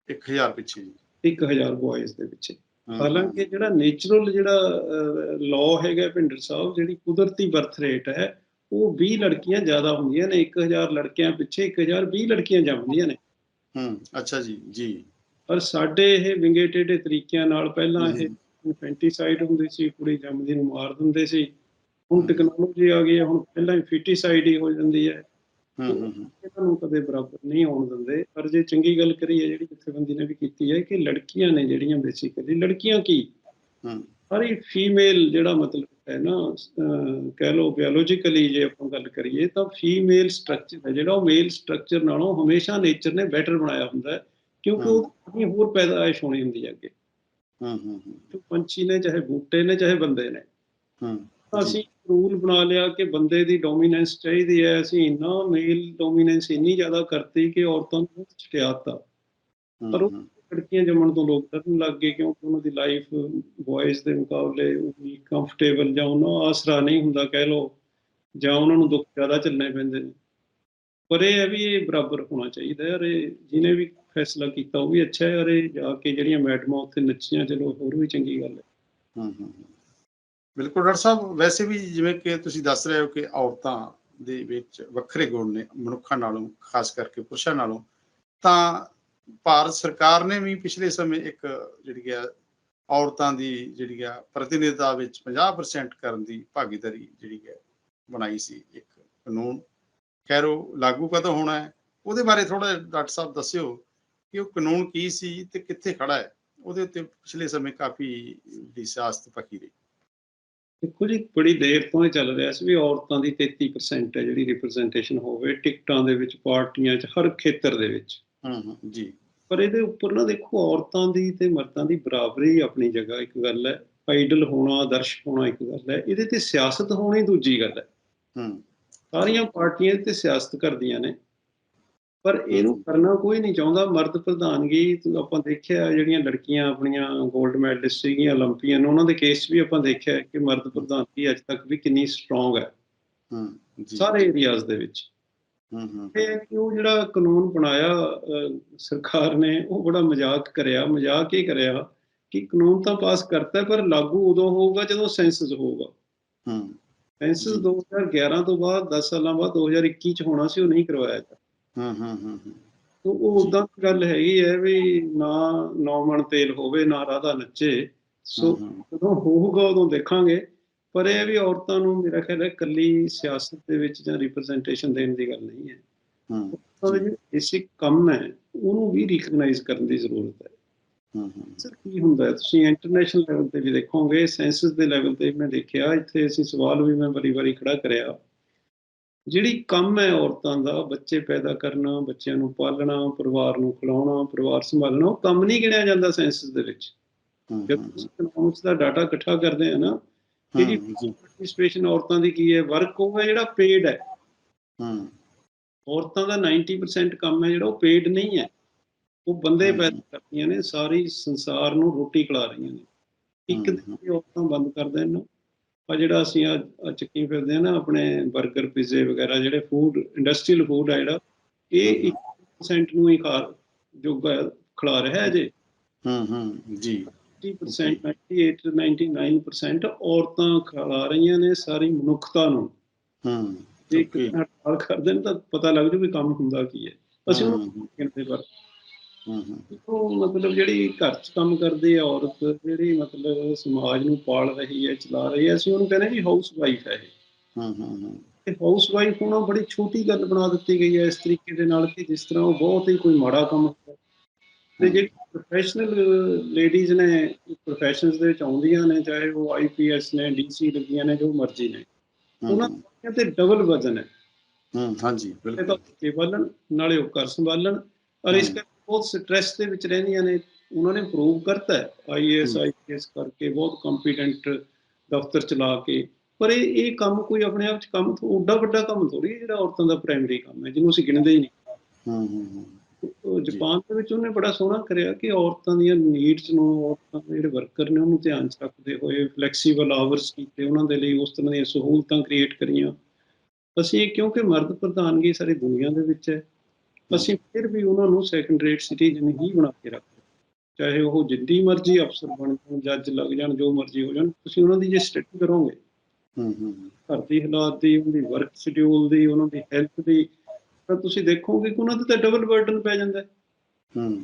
1000 ਪਿੱਛੇ ਜੀ। 1000 ਬॉयਜ਼ ਦੇ ਹੂੰ, ਹਾਲਾਂਕਿ ਜਿਹੜਾ ਨੇਚਰਲ ਜਿਹੜਾ ਲਾਅ ਹੈਗਾ ਭਿੰਡਰ ਸਾਹਿਬ ਜਿਹੜੀ ਕੁਦਰਤੀ ਬਰਥ ਰੇਟ ਹੈ ਉਹ 20 ਲੜਕੀਆਂ ਜ਼ਿਆਦਾ ਹੁੰਦੀਆਂ ਨੇ 1000 ਲੜਕਿਆਂ ਪਿੱਛੇ 1020 ਲੜਕੀਆਂ ਜੰਮਦੀਆਂ ਨੇ। ਹੂੰ ਅੱਛਾ ਜੀ ਜੀ। ਪਰ ਸਾਡੇ ਇਹ ਵਿੰਗੇ ਟੇਢੇ ਤਰੀਕਿਆਂ ਨਾਲ ਪਹਿਲਾਂ ਇਹ ਹਮ। ਇਨਫੈਂਟੀਸਾਈਡ ਹੁੰਦੀ ਸੀ ਕੁੜੀ ਜੰਮਦੀ ਨੂੰ ਮਾਰ ਦਿੰਦੇ ਸੀ। ਹੁਣ ਟੈਕਨੋਲੋਜੀ ਆ ਗਈ ਹੈ ਹੁਣ ਪਹਿਲਾਂ ਇਨਫੈਂਟੀਸਾਈਡ ਹੀ ਹੋ ਜਾਂਦੀ ਹੈ। ਹੂੰ ਹੂੰ ਹੂੰ। ਇਹਨਾਂ ਨੂੰ ਕਦੇ ਬਰਾਬਰ ਨਹੀਂ ਆਉਣ ਦਿੰਦੇ। ਪਰ ਜੇ ਚੰਗੀ ਗੱਲ ਕਰੀਏ ਜਿਹੜੀ ਜਥੇਬੰਦੀ ਨੇ ਵੀ ਕੀਤੀ ਹੈ ਕਿ ਲੜਕੀਆਂ ਨੇ ਜਿਹੜੀਆਂ ਬੇਸਿਕਲੀ ਲੜਕੀਆਂ ਕੀ? ਹੂੰ। ਸਾਰੀ ਫੀਮੇਲ ਜਿਹੜਾ ਮਤਲਬ ਹੈ ਨਾ ਕਹਿ ਲਓ ਬਿਓਲੋਜੀਕਲੀ ਜੇ ਆਪਾਂ ਗੱਲ ਕਰੀਏ ਤਾਂ ਫੀਮੇਲ ਸਟਰਕਚਰ ਹੈ ਜਿਹੜਾ ਉਹ ਮੇਲ ਸਟਰਕਚਰ ਨਾਲੋਂ ਹਮੇਸ਼ਾ ਨੇਚਰ ਨੇ ਬੈਟਰ ਬਣਾਇਆ ਹੁੰਦਾ ਹੈ ਕਿਉਂਕਿ ਉਹ ਆਪਣੀ ਹੋਰ ਪੈਦਾਇਸ਼ ਹੋਣੀ ਹੁੰਦੀ ਹੈ ਅੱਗੇ। ਹੂੰ ਹੂੰ ਹੂੰ ਪੰਛੀ ਨੇ ਚਾਹੇ ਬੂਟੇ ਨੇ ਚਾਹੇ ਬੰਦੇ ਨੇ। ਹੂੰ ਅਸੀਂ ਰੂਲ ਬਣਾ ਲਿਆ ਕਿ ਬੰਦੇ ਦੀ ਡੋਮੀਨੈਂਸ ਚਾਹੀਦੀ ਹੈ। ਅਸੀਂ ਇੰਨਾ ਮੇਲ ਡੋਮੀਨੈਂਸ ਇੰਨੀ ਜ਼ਿਆਦਾ ਕਰਤੀ ਕਿ ਔਰਤਾਂ ਨੂੰ ਛਟਿਆਤਾ ਪਰ ਉਹ ਲੜਕੀਆਂ ਜੰਮਣ ਤੋਂ ਲੋਕ ਡਰਨ ਲੱਗ ਗਏ ਕਿਉਂਕਿ ਉਹਨਾਂ ਦੀ ਲਾਈਫ ਬॉयਜ਼ ਦੇ ਮੁਕਾਬਲੇ ਉਨੀ ਕੰਫਰਟੇਬਲ ਜਾਂ ਉਹਨਾਂ ਆਸਰਾ ਨਹੀਂ ਹੁੰਦਾ ਕਹਿ ਲਓ, ਜਾਂ ਉਹਨਾਂ ਨੂੰ ਦੁੱਖ ਜ਼ਿਆਦਾ ਝੱਲਣੇ ਪੈਂਦੇ ਨੇ। ਪਰ ਇਹ ਹੈ ਵੀ ਇਹ ਬਰਾਬਰ ਹੋਣਾ ਚਾਹੀਦਾ ਹੈ ਔਰ ਇਹ ਵੀ ਫੈਸਲਾ ਕੀਤਾ ਉਹ ਵੀ ਅੱਛਾ ਹੈ ਔਰ ਜਾ ਕੇ ਜਿਹੜੀਆਂ ਮੈਡਮਾਂ ਉੱਥੇ ਨੱਚੀਆਂ, ਚਲੋ ਹੋਰ ਵੀ ਚੰਗੀ ਗੱਲ ਹੈ, ਹੂੰ ਹੂੰ। ਬਿਲਕੁਲ ਡਾਕਟਰ ਸਾਹਿਬ, ਵੈਸੇ ਵੀ ਜਿਵੇਂ ਕਿ ਤੁਸੀਂ ਦੱਸ ਰਹੇ ਹੋ ਕਿ ਔਰਤਾਂ ਦੇ ਵਿੱਚ ਵੱਖਰੇ ਗੁਣ ਨੇ, ਮਨੁੱਖਾਂ ਨਾਲੋਂ, ਖਾਸ ਕਰਕੇ ਪੁਰਸ਼ਾਂ ਨਾਲੋਂ, ਤਾਂ ਭਾਰਤ ਸਰਕਾਰ ਨੇ ਵੀ ਪਿਛਲੇ ਸਮੇਂ ਇੱਕ ਜਿਹੜੀ ਹੈ ਔਰਤਾਂ ਦੀ ਜਿਹੜੀ ਹੈ ਪ੍ਰਤੀਨਿਧਤਾ ਵਿੱਚ 50% ਕਰਨ ਦੀ ਭਾਗੀਦਾਰੀ ਜਿਹੜੀ ਹੈ ਬਣਾਈ ਸੀ, ਇੱਕ ਕਾਨੂੰਨ। ਖੈਰ, ਉਹ ਲਾਗੂ ਕਦੋਂ ਹੋਣਾ ਹੈ? ਉਹਦੇ ਬਾਰੇ ਥੋੜਾ ਡਾਕਟਰ ਸਾਹਿਬ ਦੱਸਿਓ ਕਿ ਉਹ ਕਾਨੂੰਨ ਕੀ ਸੀ ਤੇ ਕਿੱਥੇ ਖੜਾ ਹੈ? ਉਹਦੇ ਉੱਤੇ ਪਿਛਲੇ ਸਮੇਂ ਕਾਫੀ ਦੀ ਸਿਆਸਤ ਪੱਕੀ ਰਹੀ। ਦੇਖੋ ਜੀ, ਬੜੀ ਦੇਰ ਤੋਂ ਇਹ ਚੱਲ ਰਿਹਾ ਸੀ ਵੀ ਔਰਤਾਂ ਦੀ 33% ਹੈ ਜਿਹੜੀ ਰਿਪਰੈਜ਼ੈਂਟੇਸ਼ਨ ਹੋਵੇ ਟਿਕਟਾਂ ਦੇ ਵਿੱਚ, ਪਾਰਟੀਆਂ 'ਚ, ਹਰ ਖੇਤਰ ਦੇ ਵਿੱਚ। ਹਾਂ ਹਾਂ ਜੀ। ਪਰ ਇਹਦੇ ਉੱਪਰ ਨਾ ਦੇਖੋ ਔਰਤਾਂ ਦੀ ਤੇ ਮਰਦਾਂ ਦੀ ਬਰਾਬਰੀ ਆਪਣੀ ਜਗ੍ਹਾ ਇੱਕ ਗੱਲ ਹੈ। ਆਈਡਲ ਹੋਣਾ ਆਦਰਸ਼ ਹੋਣਾ ਇੱਕ ਗੱਲ ਹੈ। ਇਹਦੇ ਤੇ ਸਿਆਸਤ ਹੋਣੀ ਦੂਜੀ ਗੱਲ ਹੈ। ਹੂੰ ਸਾਰੀਆਂ ਪਾਰਟੀਆਂ ਤੇ ਸਿਆਸਤ ਕਰਦੀਆਂ ਨੇ। ਪਰ ਇਹਨੂੰ ਕਰਨਾ ਕੋਈ ਨਹੀਂ ਚਾਹੁੰਦਾ। ਮਰਦ ਪ੍ਰਧਾਨਗੀ ਆਪਾਂ ਦੇਖਿਆ ਜਿਹੜੀਆਂ ਲੜਕੀਆਂ ਆਪਣੀਆਂ 골ਡ ਮੈਡਲਿਸਟ ਸੀਗੀਆਂ 올림픽ੀਅਨ ਉਹਨਾਂ ਦੇ ਕੇਸ ਵੀ ਆਪਾਂ ਦੇਖਿਆ ਕਿ ਮਰਦ ਪ੍ਰਧਾਨਗੀ ਅੱਜ ਤੱਕ ਵੀ ਕਿੰਨੀ ਸਟਰੋਂਗ ਹੈ। ਹੂੰ ਸਾਰੇ ਏਰੀਆਜ਼ ਦੇ ਵਿੱਚ। ਕਿ ਉਹ ਜਿਹੜਾ ਕਾਨੂੰਨ ਬਣਾਇਆ ਸਰਕਾਰ ਨੇ ਉਹ ਬੜਾ ਮਜ਼ਾਕ ਕਰਿਆ। ਮਜ਼ਾਕ ਹੀ ਕਰਿਆ ਕਿ ਕਾਨੂੰਨ ਤਾਂ ਪਾਸ ਕਰਤਾ ਪਰ ਲਾਗੂ ਉਦੋਂ ਹੋਊਗਾ ਜਦੋਂ ਸੈਂਸਸ ਹੋਊਗਾ। ਹੂੰ ਸੈਂਸਸ ਜੀ। 2011 ਤੋਂ ਬਾਅਦ 10 ਸਾਲਾਂ ਬਾਅਦ 2021 ਚ ਹੋਣਾ ਸੀ ਉਹ ਨਹੀਂ ਕਰਵਾਇਆ ਗਿਆ। ਹੂੰ ਹੂੰ ਹੂੰ ਹੂੰ ਤਾਂ ਉਹ ਉਦਾਂ ਗੱਲ ਹੈਗੀ ਹੈ ਵੀ ਨਾ ਨੌ ਮਣ ਤੇਲ ਹੋਵੇ ਨਾ ਰਾਧਾ ਨੱਚੇ। ਸੋ ਜਦੋਂ ਹੋਊਗਾ ਉਦੋਂ ਦੇਖਾਂਗੇ। ਪਰ ਇਹ ਵੀ ਔਰਤਾਂ ਨੂੰ ਮੇਰਾ ਖਿਆਲ ਹੈ ਕੱਲੀ ਸਿਆਸਤ ਦੇ ਵਿੱਚ ਜਾਂ ਰਿਪਰੈਜ਼ੈਂਟੇਸ਼ਨ ਦੇਣ ਦੀ ਗੱਲ ਨਹੀਂ ਹੈ। ਹੂੰ ਉਹਦਾ ਜਿਹੜਾ ਬੇਸਿਕ ਕੰਮ ਹੈ ਉਹਨੂੰ ਵੀ ਰਿਕਗਨਾਈਜ਼ ਕਰਨ ਦੀ ਜ਼ਰੂਰਤ ਹੈ। ਹੂੰ ਹੂੰ। ਸਰ ਕੀ ਹੁੰਦਾ ਹੈ? ਤੁਸੀਂ ਇੰਟਰਨੈਸ਼ਨਲ ਲੈਵਲ ਤੇ ਵੀ ਦੇਖੋਗੇ ਸੈਂਸਸ ਦੇ ਲੈਵਲ ਤੇ ਮੈਂ ਦੇਖਿਆ ਇੱਥੇ ਅਸੀਂ ਸਵਾਲ ਵੀ ਮੈਂ ਬੜੀ ਵਾਰੀ ਖੜਾ ਕਰਿਆ। ਜਿਹੜੀ ਕੰਮ ਹੈ ਔਰਤਾਂ ਦਾ ਬੱਚੇ ਪੈਦਾ ਕਰਨਾ ਬੱਚਿਆਂ ਨੂੰ ਪਾਲਣਾ ਪਰਿਵਾਰ ਨੂੰ ਖਿਲਾਉਣਾ ਪਰਿਵਾਰ ਸੰਭਾਲਣਾ ਉਹ ਕੰਮ ਨਹੀਂ ਗਿਣਿਆ ਜਾਂਦਾ ਸੈਂਸਸ ਦੇ ਵਿੱਚ। ਜਦ ਤੁਸੀਂ ਇਕਨੋਮਿਕਸ ਦਾ ਡਾਟਾ ਇਕੱਠਾ ਕਰਦੇ ਆ ਨਾ ਕਿ ਜੀ ਹੂੰ, ਜੀ। ਪਾਰਟਿਸਿਪੇਸ਼ਨ ਔਰਤਾਂ ਦੀ ਕੀ ਹੈ? ਵਰਕ ਉਹ ਹੈ ਜਿਹੜਾ ਪੇਡ ਹੈ। ਹੂੰ। ਔਰਤਾਂ ਦਾ 90% ਕੰਮ ਹੈ ਜਿਹੜਾ ਉਹ ਪੇਡ ਨਹੀਂ ਹੈ। ਉਹ ਬੰਦੇ। ਪੈਦਾ ਕਰਦੀਆਂ ਨੇ ਸਾਰੀ ਸੰਸਾਰ ਨੂੰ ਰੋਟੀ ਖਿਲਾ ਰਹੀਆਂ ਨੇ। ਇੱਕ ਦਿਨ ਔਰਤਾਂ ਬੰਦ ਕਰ ਦੇਣ ਆ ਜਿਹੜਾ ਅਸੀਂ ਆ ਚੱਕੀ ਫਿਰਦੇ ਆ ਨਾ ਆਪਣੇ 버ਗਰ ਪੀਜ਼ੇ ਵਗੈਰਾ ਜਿਹੜੇ ਫੂਡ ਇੰਡਸਟਰੀਅਲ ਫੂਡ ਆ ਜਿਹੜਾ ਇਹ 1% ਨੂੰ ਹੀ ਖਾ ਜੋ ਖਿਲਾ ਰਿਹਾ ਹੈ ਜੇ ਹੂੰ ਹੂੰ ਜੀ। 90% 98 to 99% ਔਰਤਾਂ ਖਿਲਾ ਰਹੀਆਂ ਨੇ ਸਾਰੀ ਮਨੁੱਖਤਾ ਨੂੰ। ਹੂੰ ਜੇ ਹੜਤਾਲ ਕਰ ਦੇਣ ਤਾਂ ਪਤਾ ਲੱਗ ਜੂ ਵੀ ਕੰਮ ਹੁੰਦਾ ਕੀ ਹੈ। ਅਸੀਂ ਉਹਨੂੰ ਕਹਿੰਦੇ ਪਰ? ਹੂੰ ਹੂੰ। ਉਹ ਮਤਲਬ ਜਿਹੜੀ ਘਰ 'ਚ ਕੰਮ ਕਰਦੀ ਹੈ ਔਰਤ ਜਿਹੜੀ ਮਤਲਬ ਸਮਾਜ ਨੂੰ ਪਾਲ ਰਹੀ ਹੈ ਚਲਾ ਰਹੀ ਹੈ ਅਸੀਂ ਉਹਨੂੰ ਕਹਿੰਦੇ ਵੀ ਹਾਊਸ ਵਾਈਫ ਹੈ ਇਹ। ਹੂੰ ਹੂੰ ਹੂੰ। ਤੇ ਹਾਊਸ ਵਾਈਫ ਹੋਣਾ ਬੜੀ ਛੋਟੀ ਗੱਲ ਬਣਾ ਦਿੱਤੀ ਗਈ ਹੈ ਇਸ ਤਰੀਕੇ ਦੇ ਨਾਲ ਕਿ ਜਿਸ ਤਰ੍ਹਾਂ ਉਹ ਬਹੁਤ ਹੀ ਕੋਈ ਮਾੜਾ ਕੰਮ ਹੈ ਤੇ ਜਿਹੜੀ ਪ੍ਰੋਫੈਸ਼ਨਲ ਲੇਡੀਜ਼ ਨੇ ਪ੍ਰੋਫੈਸ਼ਨਸ ਦੇ ਵਿੱਚ ਆਉਂਦੀਆਂ ਨੇ ਚਾਹੇ ਉਹ ਆਈਪੀਐਸ ਨੇ ਡੀਸੀ ਲੱਗੀਆਂ ਨੇ ਜੋ ਮਰਜ਼ੀ ਨੇ। ਉਹਨਾਂ ਤੇ ਡਬਲ ਵਜ਼ਨ ਹੈ। ਹੂੰ ਹਾਂਜੀ ਬਿਲਕੁਲ। ਪਾਲਣ ਨਾਲੇ ਉਹ ਘਰ ਸੰਭਾਲਣ। ਔਰ ਇਸ। ਕਰਕੇ ਬਹੁਤ ਸਟ੍ਰੈਸ ਦੇ ਵਿੱਚ ਰਹਿੰਦੀਆਂ ਨੇ। ਉਹਨਾਂ ਨੇ ਪ੍ਰੂਵ ਕਰਤਾ ਹੈ। ਹਮ। ਆਈਪੀਐਸ ਕਰਕੇ ਬਹੁਤ ਕੰਪੀਟੈਂਟ ਦਫ਼ਤਰ ਚਲਾ ਕੇ। ਪਰ ਇਹ ਇਹ ਕੰਮ ਕੋਈ ਆਪਣੇ ਆਪ ਚ ਕੰਮ ਤੋਂ ਓਡਾ ਵੱਡਾ ਕੰਮ ਥੋੜੀ ਜਿਹੜਾ ਔਰਤਾਂ ਦਾ ਪ੍ਰਾਇਮਰੀ ਕੰਮ ਹੈ ਜਿਹਨੂੰ ਅਸੀਂ ਗਿਣਦੇ ਹੀ ਨਹੀਂ। ਹੂੰ ਹੂੰ। ਜਾਪਾਨ ਦੇ ਵਿੱਚ ਉਹਨੇ ਬੜਾ ਸੋਹਣਾ ਕਰਿਆ ਕਿ ਔਰਤਾਂ ਦੀਆਂ ਨੀਡਸ ਨੂੰ ਔਰਤਾਂ ਦੇ ਜਿਹੜੇ ਵਰਕਰ ਨੇ ਉਹਨੂੰ ਧਿਆਨ 'ਚ ਰੱਖਦੇ ਹੋਏ ਫਲੈਕਸੀਬਲ ਆਵਰਸ ਕੀਤੇ ਉਹਨਾਂ ਦੇ ਲਈ ਉਸ ਤਰ੍ਹਾਂ ਦੀਆਂ ਸਹੂਲਤਾਂ ਕ੍ਰੀਏਟ ਕਰੀਆਂ। ਅਸੀਂ ਕਿਉਂਕਿ ਮਰਦ ਪ੍ਰਧਾਨਗੀ ਸਾਰੀ ਦੁਨੀਆ ਦੇ ਵਿੱਚ ਹੈ ਅਸੀਂ ਫਿਰ ਵੀ ਉਹਨਾਂ ਨੂੰ ਸੈਕੰਡ ਰੇਟ ਸਿਟੀਜ਼ਨ ਹੀ ਬਣਾ ਕੇ ਰੱਖਦੇ ਚਾਹੇ ਉਹ ਜਿੱਡੀ ਮਰਜ਼ੀ ਅਫਸਰ ਬਣ ਜਾਣ ਜੱਜ ਲੱਗ ਜਾਣ ਜੋ ਮਰਜ਼ੀ ਹੋ ਜਾਣ ਤੁਸੀਂ ਉਹਨਾਂ ਦੀ ਜੇ ਸਟੱਡੀ ਕਰੋਗੇ। ਹੂੰ ਹੂੰ ਘਰ ਦੀ ਹਾਲਾਤ ਦੀ ਉਹਦੀ ਵਰਕ ਸ਼ਡਿਊਲ ਦੀ ਉਹਨਾਂ ਦੀ ਹੈਲਥ ਦੀ ਤਾਂ ਤੁਸੀਂ ਦੇਖੋਗੇ ਕਿ ਉਹਨਾਂ ਤੇ ਤਾਂ ਡਬਲ ਬਰਡਨ ਪੈ ਜਾਂਦਾ ਹੈ। ਹੂੰ।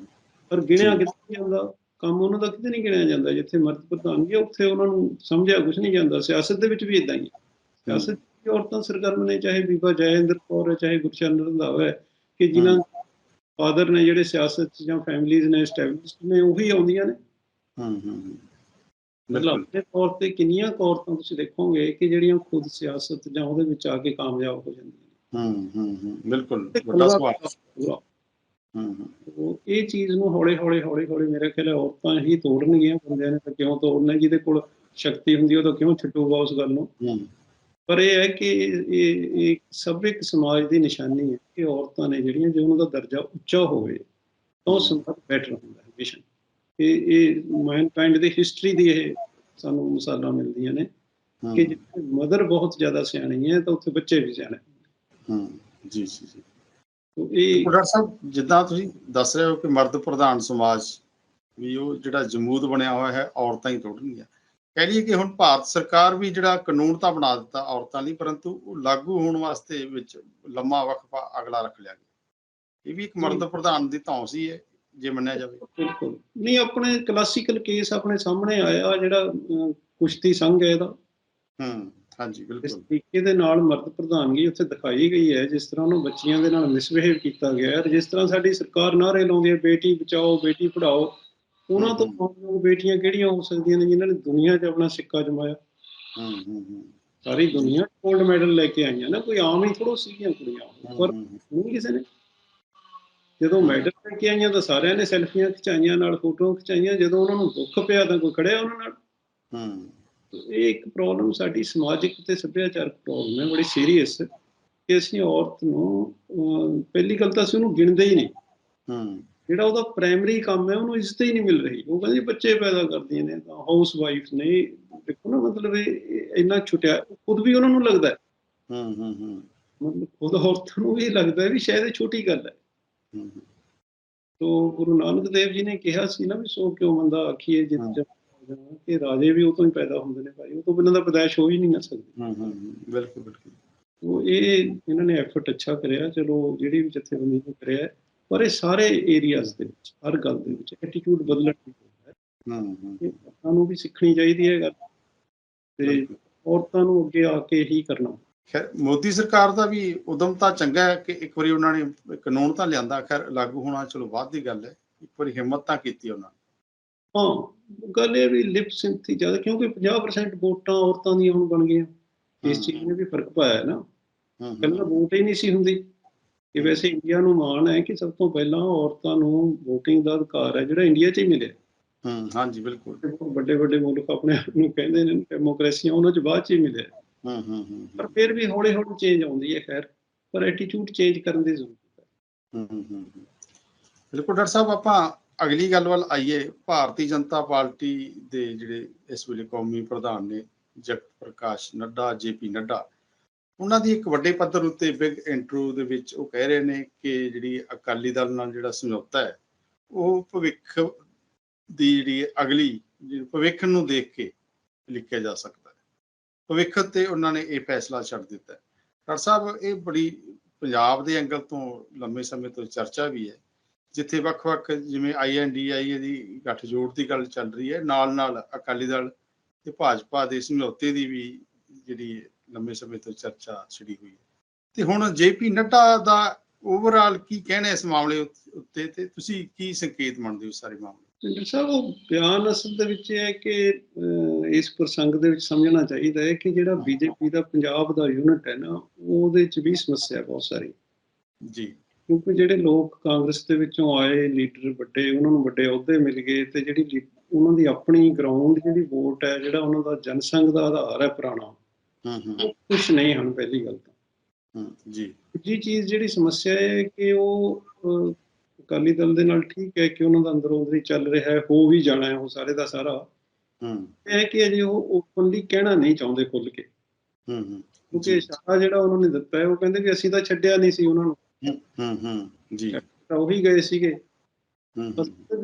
ਪਰ ਗਿਣਿਆ ਨਹੀਂ ਜਾਂਦਾ। ਕੰਮ ਉਹਨਾਂ ਦਾ ਕਿਤੇ ਨਹੀਂ ਗਿਣਿਆ ਜਾਂਦਾ। ਜਿੱਥੇ ਮਰਦ ਪ੍ਰਧਾਨਗੀ ਉੱਥੇ ਉਹਨਾਂ ਨੂੰ ਸਮਝਿਆ ਕੁਝ ਨਹੀਂ ਜਾਂਦਾ। ਸਿਆਸਤ ਦੇ ਵਿੱਚ ਵੀ ਇਦਾਂ ਹੀ ਹੈ। ਸਿਆਸਤ ਦੀ ਔਰਤਾਂ ਸਰਗਰਮ ਨੇ ਚਾਹੇ ਬੀਬਾ ਜੈਇੰਦਰ ਕੌਰ ਹੈ ਚਾਹੇ ਗੁਰਚਰਨ ਰੰਧਾਵਾ ਹੈ ਕਿ ਜਿਨ੍ਹਾਂ ਫਾਦਰ ਨੇ ਜਿਹੜੇ ਸਿਆਸਤ 'ਚ ਜਾਂ ਫੈਮਿਲੀਜ਼ ਨੇ ਐਸਟੈਬਲਿਸ਼ਡ ਨੇ ਉਹੀ ਆਉਂਦੀਆਂ ਨੇ। ਹੂੰ ਹੂੰ ਮਤਲਬ ਆਪਣੇ ਤੌਰ ਤੇ ਕਿੰਨੀਆਂ ਔਰਤਾਂ ਤੁਸੀਂ ਦੇਖੋਗੇ ਕਿ ਜਿਹੜੀਆਂ ਖੁਦ ਸਿਆਸਤ ਜਾਂ ਉਹਦੇ ਵਿੱਚ ਆ ਕੇ ਕਾਮਯਾਬ ਹੋ ਜਾਂਦੀਆਂ ਬਿਲਕੁਲ ਵੱਡਾ ਸਵਾਲ। ਉਹ ਇਹ ਚੀਜ਼ ਨੂੰ ਹੌਲੀ ਹੌਲੀ ਹੌਲੀ ਹੌਲੀ ਮੇਰੇ ਖਿਆਲ ਔਰਤਾਂ ਹੀ ਤੋੜਨਗੀਆਂ ਬੰਦਿਆਂ ਨੇ ਤਾਂ ਕਿਉਂ ਤੋੜਨਾ? ਜਿਹਦੇ ਕੋਲ ਸ਼ਕਤੀ ਹੁੰਦੀ ਉਹ ਤਾਂ ਕਿਉਂ ਛੱਡੂਗਾ ਉਸ ਗੱਲ ਨੂੰ? ਪਰ ਇਹ ਹੈ ਕਿ ਇਹ ਇਹ ਸਭਿਕ ਸਮਾਜ ਦੀ ਨਿਸ਼ਾਨੀ ਹੈ ਕਿ ਔਰਤਾਂ ਨੇ ਜਿਹੜੀਆਂ ਜੇ ਉਹਨਾਂ ਦਾ ਦਰਜਾ ਉੱਚਾ ਹੋਵੇ ਤਾਂ ਉਹ ਸਮਾਜ ਬੈਟਰ ਹੁੰਦਾ ਹੈ ਵਿਸ਼ਨ ਇਹ ਇਹ ਮੈਨਕਾਈਂਡ ਦੀ ਹਿਸਟਰੀ ਦੀ ਇਹ ਸਾਨੂੰ ਮਿਸਾਲਾਂ ਮਿਲਦੀਆਂ ਨੇ ਕਿ ਜਿੱਥੇ ਮਦਰ ਬਹੁਤ ਜ਼ਿਆਦਾ ਸਿਆਣੀ ਹੈ ਤਾਂ ਉੱਥੇ ਬੱਚੇ ਵੀ ਸਿਆਣੇ ਹੂੰ ਜੀ ਜੀ ਜੀ। ਤਾਂ ਇਹ ਡਾਕਟਰ ਸਾਹਿਬ ਜਿੱਦਾਂ ਤੁਸੀਂ ਦੱਸ ਰਹੇ ਹੋ ਕਿ ਮਰਦ ਪ੍ਰਧਾਨ ਸਮਾਜ ਵੀ ਉਹ ਜਿਹੜਾ ਜਮੂਦ ਬਣਿਆ ਹੋਇਆ ਹੈ ਔਰਤਾਂ ਹੀ ਤੋੜਨਗੀਆਂ। ਕਹਿ ਲਈਏ ਕਿ ਹੁਣ ਭਾਰਤ ਸਰਕਾਰ ਵੀ ਜਿਹੜਾ ਕਾਨੂੰਨ ਤਾਂ ਬਣਾ ਦਿੱਤਾ ਔਰਤਾਂ ਲਈ ਪਰੰਤੂ ਉਹ ਲਾਗੂ ਹੋਣ ਵਾਸਤੇ ਵਿੱਚ ਲੰਮਾ ਵਕਫਾ ਅਗਲਾ ਰੱਖ ਲਿਆ ਗਿਆ। ਇਹ ਵੀ ਇੱਕ ਮਰਦ ਪ੍ਰਧਾਨ ਦੀ ਧੌਂਸ ਹੀ ਹੈ ਜੇ ਮੰਨਿਆ ਜਾਵੇ। ਬਿਲਕੁਲ। ਨਹੀਂ ਆਪਣੇ ਕਲਾਸੀਕਲ ਕੇਸ ਆਪਣੇ ਸਾਹਮਣੇ ਆਇਆ ਜਿਹੜਾ ਕੁਸ਼ਤੀ ਸੰਘ ਹੈ ਇਹਦਾ। ਹੂੰ। ਹਾਂਜੀ ਇਸ ਬਿਲਕੁਲ। ਤਰੀਕੇ ਦੇ ਨਾਲ ਮਰਦ ਪ੍ਰਧਾਨਗੀ ਉੱਥੇ ਦਿਖਾਈ ਗਈ ਹੈ ਜਿਸ ਤਰ੍ਹਾਂ ਉਹਨੂੰ ਬੱਚੀਆਂ ਦੇ ਨਾਲ ਮਿਸਬਿਹੇਵ ਕੀਤਾ ਗਿਆ ਹੈ। ਜਿਸ ਤਰ੍ਹਾਂ ਸਾਡੀ ਸਰਕਾਰ ਨਾਅਰੇ ਲਾਉਂਦੀ ਹੈ ਬੇਟੀ ਬਚਾਓ ਬੇਟੀ ਪੜਾਓ ਉਹਨਾਂ ਤੋਂ। ਮਾਣਯੋਗ ਬੇਟੀਆਂ ਕਿਹੜੀਆਂ ਹੋ ਸਕਦੀਆਂ ਨੇ ਜਿਨ੍ਹਾਂ ਨੇ ਦੁਨੀਆ 'ਚ ਆਪਣਾ ਸਿੱਕਾ ਜਮਾਇਆ? ਹੂੰ ਹੂੰ ਹੂੰ। ਸਾਰੀ ਦੁਨੀਆ 골ਡ ਮੈਡਲ ਲੈ ਕੇ ਆਈਆਂ ਨਾ ਕੋਈ ਆਮ ਹੀ ਥੋੜੋ ਸੀਗੀਆਂ ਕੁੜੀਆਂ ਪਰ ਨਹੀਂ ਕਿਸੇ ਨੇ? ਜਦੋਂ ਮੈਡਲ ਲੈ ਕੇ ਆਈਆਂ ਤਾਂ ਸਾਰਿਆਂ ਨੇ ਸੈਲਫੀਆਂ ਖਿਚਾਈਆਂ ਨਾਲ ਫੋਟੋਆਂ ਖਿਚਾਈਆਂ ਜਦੋਂ ਉਹਨਾਂ ਨੂੰ ਦੁੱਖ ਪਿਆ ਤਾਂ ਕੋਈ ਖੜਿਆ ਉਹਨਾਂ ਨਾਲ? ਹੂੰ। ਇਹ ਇੱਕ ਪ੍ਰੋਬਲਮ ਸਾਡੀ ਸਮਾਜਿਕ ਤੇ ਸੱਭਿਆਚਾਰਕ ਪ੍ਰੋਬਲਮ ਹੈ ਬੜੀ ਸੀਰੀਅਸ ਕਿ ਅਸੀਂ ਔਰਤ ਨੂੰ ਪਹਿਲੀ ਗੱਲ ਤਾਂ ਅਸੀਂ ਉਹਨੂੰ ਗਿਣਦੇ ਹੀ ਨਹੀਂ। ਹੂੰ। ਜਿਹੜਾ ਉਹਦਾ ਪ੍ਰਾਇਮਰੀ ਕੰਮ ਹੈ ਉਹਨੂੰ ਇੱਜ਼ਤ ਹੀ ਨਹੀਂ ਮਿਲ ਰਹੀ। ਉਹ ਕਹਿੰਦੀ ਬੱਚੇ ਪੈਦਾ ਕਰਦੀਆਂ ਨੇ ਤਾਂ ਹਾਊਸ ਵਾਈਫ ਨੇ ਦੇਖੋ ਨਾ ਮਤਲਬ ਇਹ ਇੰਨਾ ਛੁੱਟਿਆ ਖੁਦ ਵੀ ਉਹਨਾਂ ਨੂੰ ਲੱਗਦਾ ਹੈ। ਹੂੰ ਹੂੰ ਹੂੰ। ਮਤਲਬ ਖੁਦ ਔਰਤਾਂ ਨੂੰ ਵੀ ਲੱਗਦਾ ਵੀ ਸ਼ਾਇਦ ਇਹ ਛੋਟੀ ਗੱਲ ਹੈ। ਹੂੰ ਤੋ ਗੁਰੂ ਨਾਨਕ ਦੇਵ ਜੀ ਨੇ ਕਿਹਾ ਸੀ ਨਾ ਵੀ ਸੋ ਕਿਉਂ ਮੰਦਾ ਆਖੀਏ ਜਿਤ ਹਾਂ। ਕਿ ਰਾਜੇ ਵੀ ਉਹ ਤੋਂ ਹੀ ਪੈਦਾ ਹੁੰਦੇ ਨੇ ਭਾਈ ਉਹ ਤੋਂ ਬਿਨਾਂ ਤਾਂ ਪੈਦਾਇਸ਼ ਹੋ ਹੀ ਨਹੀਂ ਨਾ ਸਕਦੀ। ਹੂੰ ਹੂੰ ਬਿਲਕੁਲ ਬਿਲਕੁਲ। ਉਹ ਇਹ ਇਹਨਾਂ ਨੇ ਐਫਰਟ ਅੱਛਾ ਕਰਿਆ ਚਲੋ ਜਿਹੜੀ ਵੀ ਜਥੇਬੰਦੀ ਨੇ ਕਰਿਆ ਪਰ ਇਹ ਸਾਰੇ ਏਰੀਆਜ਼ ਦੇ ਵਿੱਚ ਹਰ ਗੱਲ ਦੇ ਵਿੱਚ ਐਟੀਟਿਊਡ ਬਦਲਣ ਦੀ ਲੋੜ ਹੈ। ਹੂੰ ਹੂੰ। ਨੂੰ ਵੀ ਸਿੱਖਣੀ ਚਾਹੀਦੀ ਹੈ ਗੱਲ। ਤੇ। ਔਰਤਾਂ ਨੂੰ ਅੱਗੇ ਆ ਕੇ ਹੀ ਕਰਨਾ। ਖੈਰ ਮੋਦੀ ਸਰਕਾਰ ਦਾ ਵੀ ਉਦਮ ਤਾਂ ਚੰਗਾ ਹੈ ਕਿ ਇੱਕ ਵਾਰੀ ਉਹਨਾਂ ਨੇ ਕਾਨੂੰਨ ਤਾਂ ਲਿਆਂਦਾ ਖੈਰ ਲਾਗੂ ਹੋਣਾ ਚਲੋ ਬਾਅਦ ਦੀ ਗੱਲ ਹੈ। ਇੱਕ ਵਾਰੀ ਹਿੰਮਤ ਤਾਂ ਕੀਤੀ ਉਹਨਾਂ ਨੇ। ਹਾਂ ਗੱਲ ਇਹ ਵੀ ਲਿਪ ਸਿੰਥੀ ਜ਼ਿਆਦਾ ਕਿਉਂਕਿ 50% ਵੋਟਾਂ ਔਰਤਾਂ ਦੀਆਂ ਹੁਣ ਬਣ ਗਈਆਂ। ਇਸ ਚੀਜ਼ ਨੇ ਵੀ ਫ਼ਰਕ ਪਾਇਆ ਹੈ ਨਾ। ਪਹਿਲਾਂ ਵੋਟ ਹੀ ਨਹੀਂ ਸੀ ਹੁੰਦੀ। ਕਿ ਵੈਸੇ ਇੰਡੀਆ ਨੂੰ ਮਾਣ ਹੈ ਕਿ ਸਭ ਤੋਂ ਪਹਿਲਾਂ ਔਰਤਾਂ ਨੂੰ VOTING ਦਾ ਅਧਿਕਾਰ ਹੈ ਜਿਹੜਾ ਇੰਡੀਆ 'ਚ ਹੀ ਮਿਲਿਆ। ਹੂੰ ਹਾਂਜੀ ਬਿਲਕੁਲ। ਵੱਡੇ ਵੱਡੇ ਮੁਲਕ ਆਪਣੇ ਆਪ ਨੂੰ ਕਹਿੰਦੇ ਨੇ ਡੈਮੋਕ੍ਰੇਸੀਆਂ ਉਹਨਾਂ 'ਚ ਬਾਅਦ 'ਚ ਹੀ ਮਿਲਿਆ। ਹੂੰ ਹੂੰ ਹੂੰ ਪਰ ਫਿਰ ਵੀ ਹੌਲੀ ਹੌਲੀ ਚੇਂਜ ਆਉਂਦੀ ਹੈ ਖੈਰ। ਪਰ ਐਟੀਟਿਊਡ ਚੇਂਜ ਕਰਨ ਦੀ ਜ਼ਰੂਰਤ ਹੂੰ, ਹੂੰ, ਹੂੰ। ਬਿਲਕੁਲ ਡਾਕਟਰ ਸਾਹਿਬ ਆਪਾਂ ਅਗਲੀ ਗੱਲ ਵੱਲ ਆਈਏ, ਭਾਰਤੀ ਜਨਤਾ ਪਾਰਟੀ ਦੇ ਜਿਹੜੇ ਇਸ ਵੇਲੇ ਕੌਮੀ ਪ੍ਰਧਾਨ ਨੇ ਜਗਤ ਪ੍ਰਕਾਸ਼ ਨੱਡਾ, ਜੇਪੀ ਨੱਡਾ, ਉਹਨਾਂ ਦੀ ਇੱਕ ਵੱਡੇ ਪੱਧਰ ਉੱਤੇ ਬਿਗ ਇੰਟਰਵਿਊ ਦੇ ਵਿੱਚ ਉਹ ਕਹਿ ਰਹੇ ਨੇ ਕਿ ਜਿਹੜੀ ਅਕਾਲੀ ਦਲ ਨਾਲ ਜਿਹੜਾ ਸਮਝੌਤਾ ਹੈ, ਉਹ ਭਵਿੱਖ ਦੀ ਜਿਹੜੀ ਅਗਲੀ ਭਵਿੱਖ ਨੂੰ ਦੇਖ ਕੇ ਲਿਖਿਆ ਜਾ ਸਕਦਾ ਹੈ। ਭਵਿੱਖ ਤੇ ਉਹਨਾਂ ਨੇ ਇਹ ਫੈਸਲਾ ਛੱਡ ਦਿੱਤਾ ਹੈ। ਡਾਕਟਰ ਸਾਹਿਬ, ਇਹ ਬੜੀ ਪੰਜਾਬ ਦੇ ਐਂਗਲ ਤੋਂ ਲੰਮੇ ਸਮੇਂ ਤੋਂ ਚਰਚਾ ਵੀ ਹੈ। ਜਿੱਥੇ ਵੱਖ-ਵੱਖ ਜਿਵੇਂ ਆਈਐਨਡੀਆਈ ਦੀ ਗੱਠਜੋੜ ਦੀ ਗੱਲ ਚੱਲ ਰਹੀ ਹੈ ਨਾਲ ਨਾਲ ਅਕਾਲੀ ਦਲ ਤੇ ਭਾਜਪਾ ਦੇ ਸਮਝੌਤੇ ਦੀ ਵੀ ਜਿਹੜੀ ਲੰਮੇ ਸਮੇਂ ਤੋਂ ਚਰਚਾ ਛਿੜੀ ਹੋਈ ਹੈ। ਤੇ ਹੁਣ ਜੇਪੀ ਨੱਡਾ ਦਾ ਓਵਰਆਲ ਕੀ ਕਹਿਣਾ ਇਸ ਮਾਮਲੇ ਉੱਤ- ਤੇ ਤੁਸੀਂ ਕੀ ਸੰਕੇਤ ਮੰਨਦੇ ਹੋ ਸਾਰੇ ਮਾਮਲੇ? ਪਿੰਡਰ ਸਾਹਿਬ ਉਹ ਬਿਆਨ ਅਸਲ ਦੇ ਵਿੱਚ ਇਹ ਹੈ ਕਿ ਇਸ ਪ੍ਰਸੰਗ ਦੇ ਵਿੱਚ ਸਮਝਣਾ ਚਾਹੀਦਾ ਹੈ ਕਿ ਜਿਹੜਾ ਬੀਜੇਪੀ ਦਾ ਪੰਜਾਬ ਦਾ ਯੂਨਿਟ ਹੈ ਨਾ ਉਹਦੇ ਚ ਵੀ ਸਮੱਸਿਆ ਬਹੁਤ ਸਾਰੀ ਜੀ। ਕਿਉਂਕਿ ਜਿਹੜੇ ਲੋਕ ਕਾਂਗਰਸ ਦੇ ਵਿੱਚੋਂ ਆਏ ਲੀਡਰ ਵੱਡੇ ਉਹਨਾਂ ਨੂੰ ਵੱਡੇ ਅਹੁਦੇ ਮਿਲ ਗਏ ਤੇ ਜਿਹੜੀ ਉਹਨਾਂ ਦੀ ਆਪਣੀ ਗਰਾਊਂਡ ਜਿਹੜੀ ਵੋਟ ਹੈ ਜਿਹੜਾ ਉਹਨਾਂ ਦਾ ਜਨਸੰਘ ਦਾ ਆਧਾਰ ਹੈ ਪੁਰਾਣਾ ਹੂੰ ਹੂੰ। ਕੁਝ ਨਹੀਂ ਹਨ ਪਹਿਲੀ ਗੱਲ ਤਾਂ। ਹੂੰ ਜੀ। ਦੂਜੀ ਚੀਜ਼ ਜਿਹੜੀ ਸਮੱਸਿਆ ਹੈ ਕਿ ਉਹ ਅਕਾਲੀ ਦਲ ਦੇ ਨਾਲ ਠੀਕ ਹੈ ਕਿ ਉਹਨਾਂ ਦਾ ਅੰਦਰੋਂ ਅੰਦਰੀ ਚੱਲ ਰਿਹਾ ਹੈ ਹੋ ਵੀ ਜਾਣਾ ਹੈ ਉਹ ਸਾਰੇ ਦਾ ਸਾਰਾ। ਹੂੰ। ਇਹ ਕਿ ਅਜੇ ਉਹ ਓਪਨਲੀ ਕਹਿਣਾ ਨਹੀਂ ਚਾਹੁੰਦੇ ਖੁੱਲ ਕੇ। ਹੂੰ ਹੂੰ। ਕਿਉਂਕਿ ਇਸ਼ਾਰਾ ਜਿਹੜਾ ਉਹਨਾਂ ਨੇ ਦਿੱਤਾ ਹੈ ਉਹ ਕਹਿੰਦੇ ਵੀ ਅਸੀਂ ਤਾਂ ਛੱਡਿਆ ਨਹੀਂ ਸੀ ਉਹਨਾਂ ਨੂੰ। ਹੂੰ ਹੂੰ ਜੀ। ਤਾਂ ਉਹੀ ਗਏ ਸੀਗੇ। ਹੂੰ,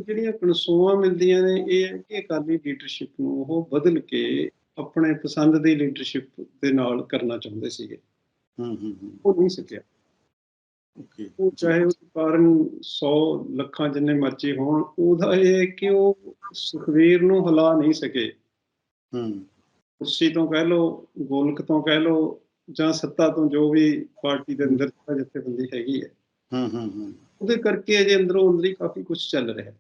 ਜਿਹੜੀਆਂ ਕਨਸੋਆਂ ਮਿਲਦੀਆਂ ਨੇ ਇਹ ਹੈ ਕਿ ਅਕਾਲੀ ਲੀਡਰਸ਼ਿਪ ਨੂੰ ਉਹ ਬਦਲ ਕੇ ਆਪਣੇ ਪਸੰਦ ਦੀ ਲੀਡਰਸ਼ਿਪ ਦੇ ਨਾਲ ਕਰਨਾ ਚਾਹੁੰਦੇ ਸੀਗੇ। ਹੂੰ ਹੂੰ ਉਹ ਨਹੀਂ ਸਕਿਆ ਓਕੇ। ਉਹ ਚਾਹੇ ਉਹ ਕਾਰਨ 100 ਲੱਖਾਂ ਜਿੰਨੇ ਮਰਜ਼ੀ ਹੋਣ ਉਹਦਾ ਇਹ ਹੈ ਕਿ ਉਹ ਸੁਖਵੀਰ ਨੂੰ ਹਿਲਾ ਨਹੀਂ ਸਕੇ। ਹੂੰ। ਕੁਰਸੀ ਤੋਂ ਕਹਿ ਲਓ ਗੋਲਕ ਤੋਂ ਕਹਿ ਲਓ ਜਾਂ ਸੱਤਾ ਤੋਂ ਜੋ ਵੀ ਪਾਰਟੀ ਦੇ ਅੰਦਰ ਜਥੇਬੰਦੀ ਹੈਗੀ ਹੈ। ਹੂੰ ਹੂੰ ਹੂੰ। ਉਹਦੇ ਕਰਕੇ ਅਜੇ ਅੰਦਰੋਂ ਅੰਦਰੀ ਕਾਫੀ ਕੁਝ ਚੱਲ ਰਿਹਾ ਹੈ।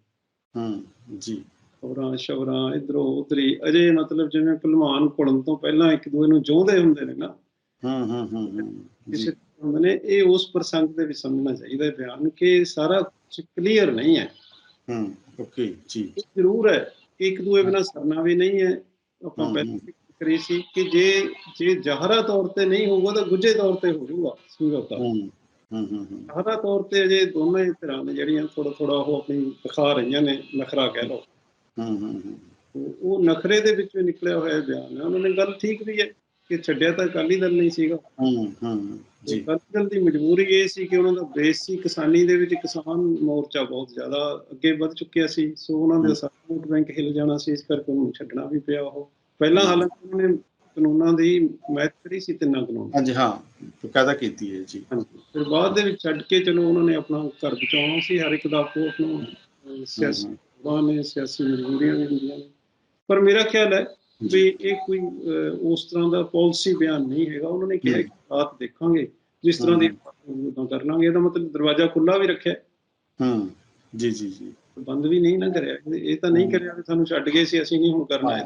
ਹੂੰ ਜੀ। ਖਬਰਾਂ ਸ਼ਬਰਾਂ ਇਧਰੋਂ ਉਧਰੀ ਅਜੇ ਮਤਲਬ ਜਿਵੇਂ ਭਲਵਾਨ ਕੁੜਨ ਤੋਂ ਪਹਿਲਾਂ ਇੱਕ ਦੂਏ ਨੂੰ ਜੋਂਦੇ ਹੁੰਦੇ ਨੇ ਨਾ। ਹੂੰ ਹੂੰ ਹੂੰ ਹੂੰ ਕਿਸੇ ਜੀ ਹੁੰਦੇ ਨੇ ਇਹ ਉਸ ਪ੍ਰਸੰਗ ਦੇ ਵਿੱਚ ਸਮਝਣਾ ਚਾਹੀਦਾ ਹੈ ਬਿਆਨ ਕਿ ਸਾਰਾ ਕੁਝ ਕਲੀਅਰ ਨਹੀਂ ਹੈ। ਹੂੰ ਓਕੇ ਜੀ। ਜ਼ਰੂਰ ਹੈ ਇੱਕ ਦੂਏ ਬਿਨਾ ਸਰਨਾ ਵੀ ਨਹੀਂ ਹੈ। ਆਪਾਂ ਪਹਿਲਾਂ ਕਰੀ ਸੀ ਕਿ ਜੇ ਜੇ ਜ਼ਾਹਰਾ ਤੌਰ ਤੇ ਨਹੀਂ ਹੋਊਗਾ ਤਾਂ ਗੁੱਝੇ ਤੌਰ ਤੇ ਹੋ ਜਾਊਗਾ ਸਮਝੌਤਾ ਹੂੰ ਹੂੰ ਜ਼ਾਹਰਾ ਤੌਰ ਤੇ ਅਜੇ ਦੋਵੇਂ ਤਰ੍ਹਾਂ ਨੇ ਜਿਹੜੀਆਂ ਥੋੜਾ ਥੋੜਾ ਉਹ ਆਪਣੀ ਦਿਖਾ ਰਹੀਆਂ ਨੇ ਨਖਰਾ ਕਹਿ ਲਓ। ਹੂੰ ਹੂੰ ਹੂੰ। ਉਹ- ਨਖਰੇ ਦੇ ਵਿੱਚੋਂ ਨਿਕਲਿਆ ਹੋਇਆ ਬਿਆਨ ਹੈ। ਉਹਨਾਂ ਨੇ ਗੱਲ ਠੀਕ ਵੀ ਹੈ ਕਿ ਛੱਡਿਆ ਤਾਂ ਅਕਾਲੀ ਦਲ ਨਹੀਂ ਸੀਗਾ। ਹੂੰ ਹੂੰ ਜੀ। ਅਕਾਲੀ ਦਲ ਦੀ ਮਜਬੂਰੀ ਇਹ ਸੀ ਕਿ ਉਹਨਾਂ ਦਾ ਬੇਸ ਸੀ ਕਿਸਾਨੀ ਦੇ ਵਿੱਚ ਕਿਸਾਨ ਮੋਰਚਾ ਬਹੁਤ ਜ਼ਿਆਦਾ ਅੱਗੇ ਵੱਧ ਚੁੱਕਿਆ ਸੀ। ਸੋ ਉਹਨਾਂ ਦੇ। ਸਾਰਾ ਵੋਟ ਬੈਂਕ ਹਿੱਲ ਜਾਣਾ ਸੀ ਇਸ ਕਰਕੇ ਉਹਨੂੰ ਛੱਡਣਾ ਵੀ ਪਿਆ ਉਹ। ਪਹਿਲਾਂ ਹਾਲਾਂਕਿ ਉਹਨਾਂ ਨੇ ਕਾਨੂੰਨਾਂ ਦੀ ਮੈਚ ਕਰੀ ਸੀ ਤਿੰਨਾਂ ਕਾਨੂੰਨ ਹਾਂਜੀ ਹਾਂ ਬਕਾਇਦਾ ਕੀਤੀ ਹੈ ਜੀ। ਫਿਰ ਬਾਅਦ ਦੇ ਵਿੱਚ ਛੱਡ ਕੇ ਚਲੋ ਉਹਨਾਂ ਨੇ ਆਪਣਾ ਘਰ ਬਚਾਉਣਾ ਸੀ ਹਰ ਇੱਕ ਦਾ ਆਪੋ ਆਪਣਾ ਸਿਆਸੀ ਨੇ ਸਿਆਸੀ ਮਜਬੂਰੀਆਂ ਵੀ ਹੁੰਦੀਆਂ ਨੇ। ਪਰ ਮੇਰਾ ਖਿਆਲ ਹੈ ਵੀ ਇਹ ਕੋਈ ਉਸ ਤਰ੍ਹਾਂ ਦਾ ਪਾਲਿਸੀ ਬਿਆਨ ਨਹੀਂ ਹੈਗਾ। ਉਹਨਾਂ ਨੇ ਕਿਹਾ ਕਿ ਰਾਤ ਦੇਖਾਂਗੇ ਜਿਸ ਤਰ੍ਹਾਂ ਦੀ ਉਦਾਂ ਕਰ ਲਾਂਗੇ। ਇਹਦਾ ਮਤਲਬ ਦਰਵਾਜ਼ਾ ਖੁੱਲਾ ਵੀ ਰੱਖਿਆ। ਹੂੰ ਜੀ ਜੀ ਜੀ। ਬੰਦ ਵੀ ਨਹੀਂ ਨਾ ਕਰਿਆ। ਇਹ- ਤਾਂ ਨਹੀਂ। ਕਰਿਆ ਵੀ ਸਾਨੂੰ ਛੱਡ ਗਏ ਸੀ ਅਸੀਂ ਨਹੀਂ ਹੁਣ ਕਰਨਾ ਹੈ।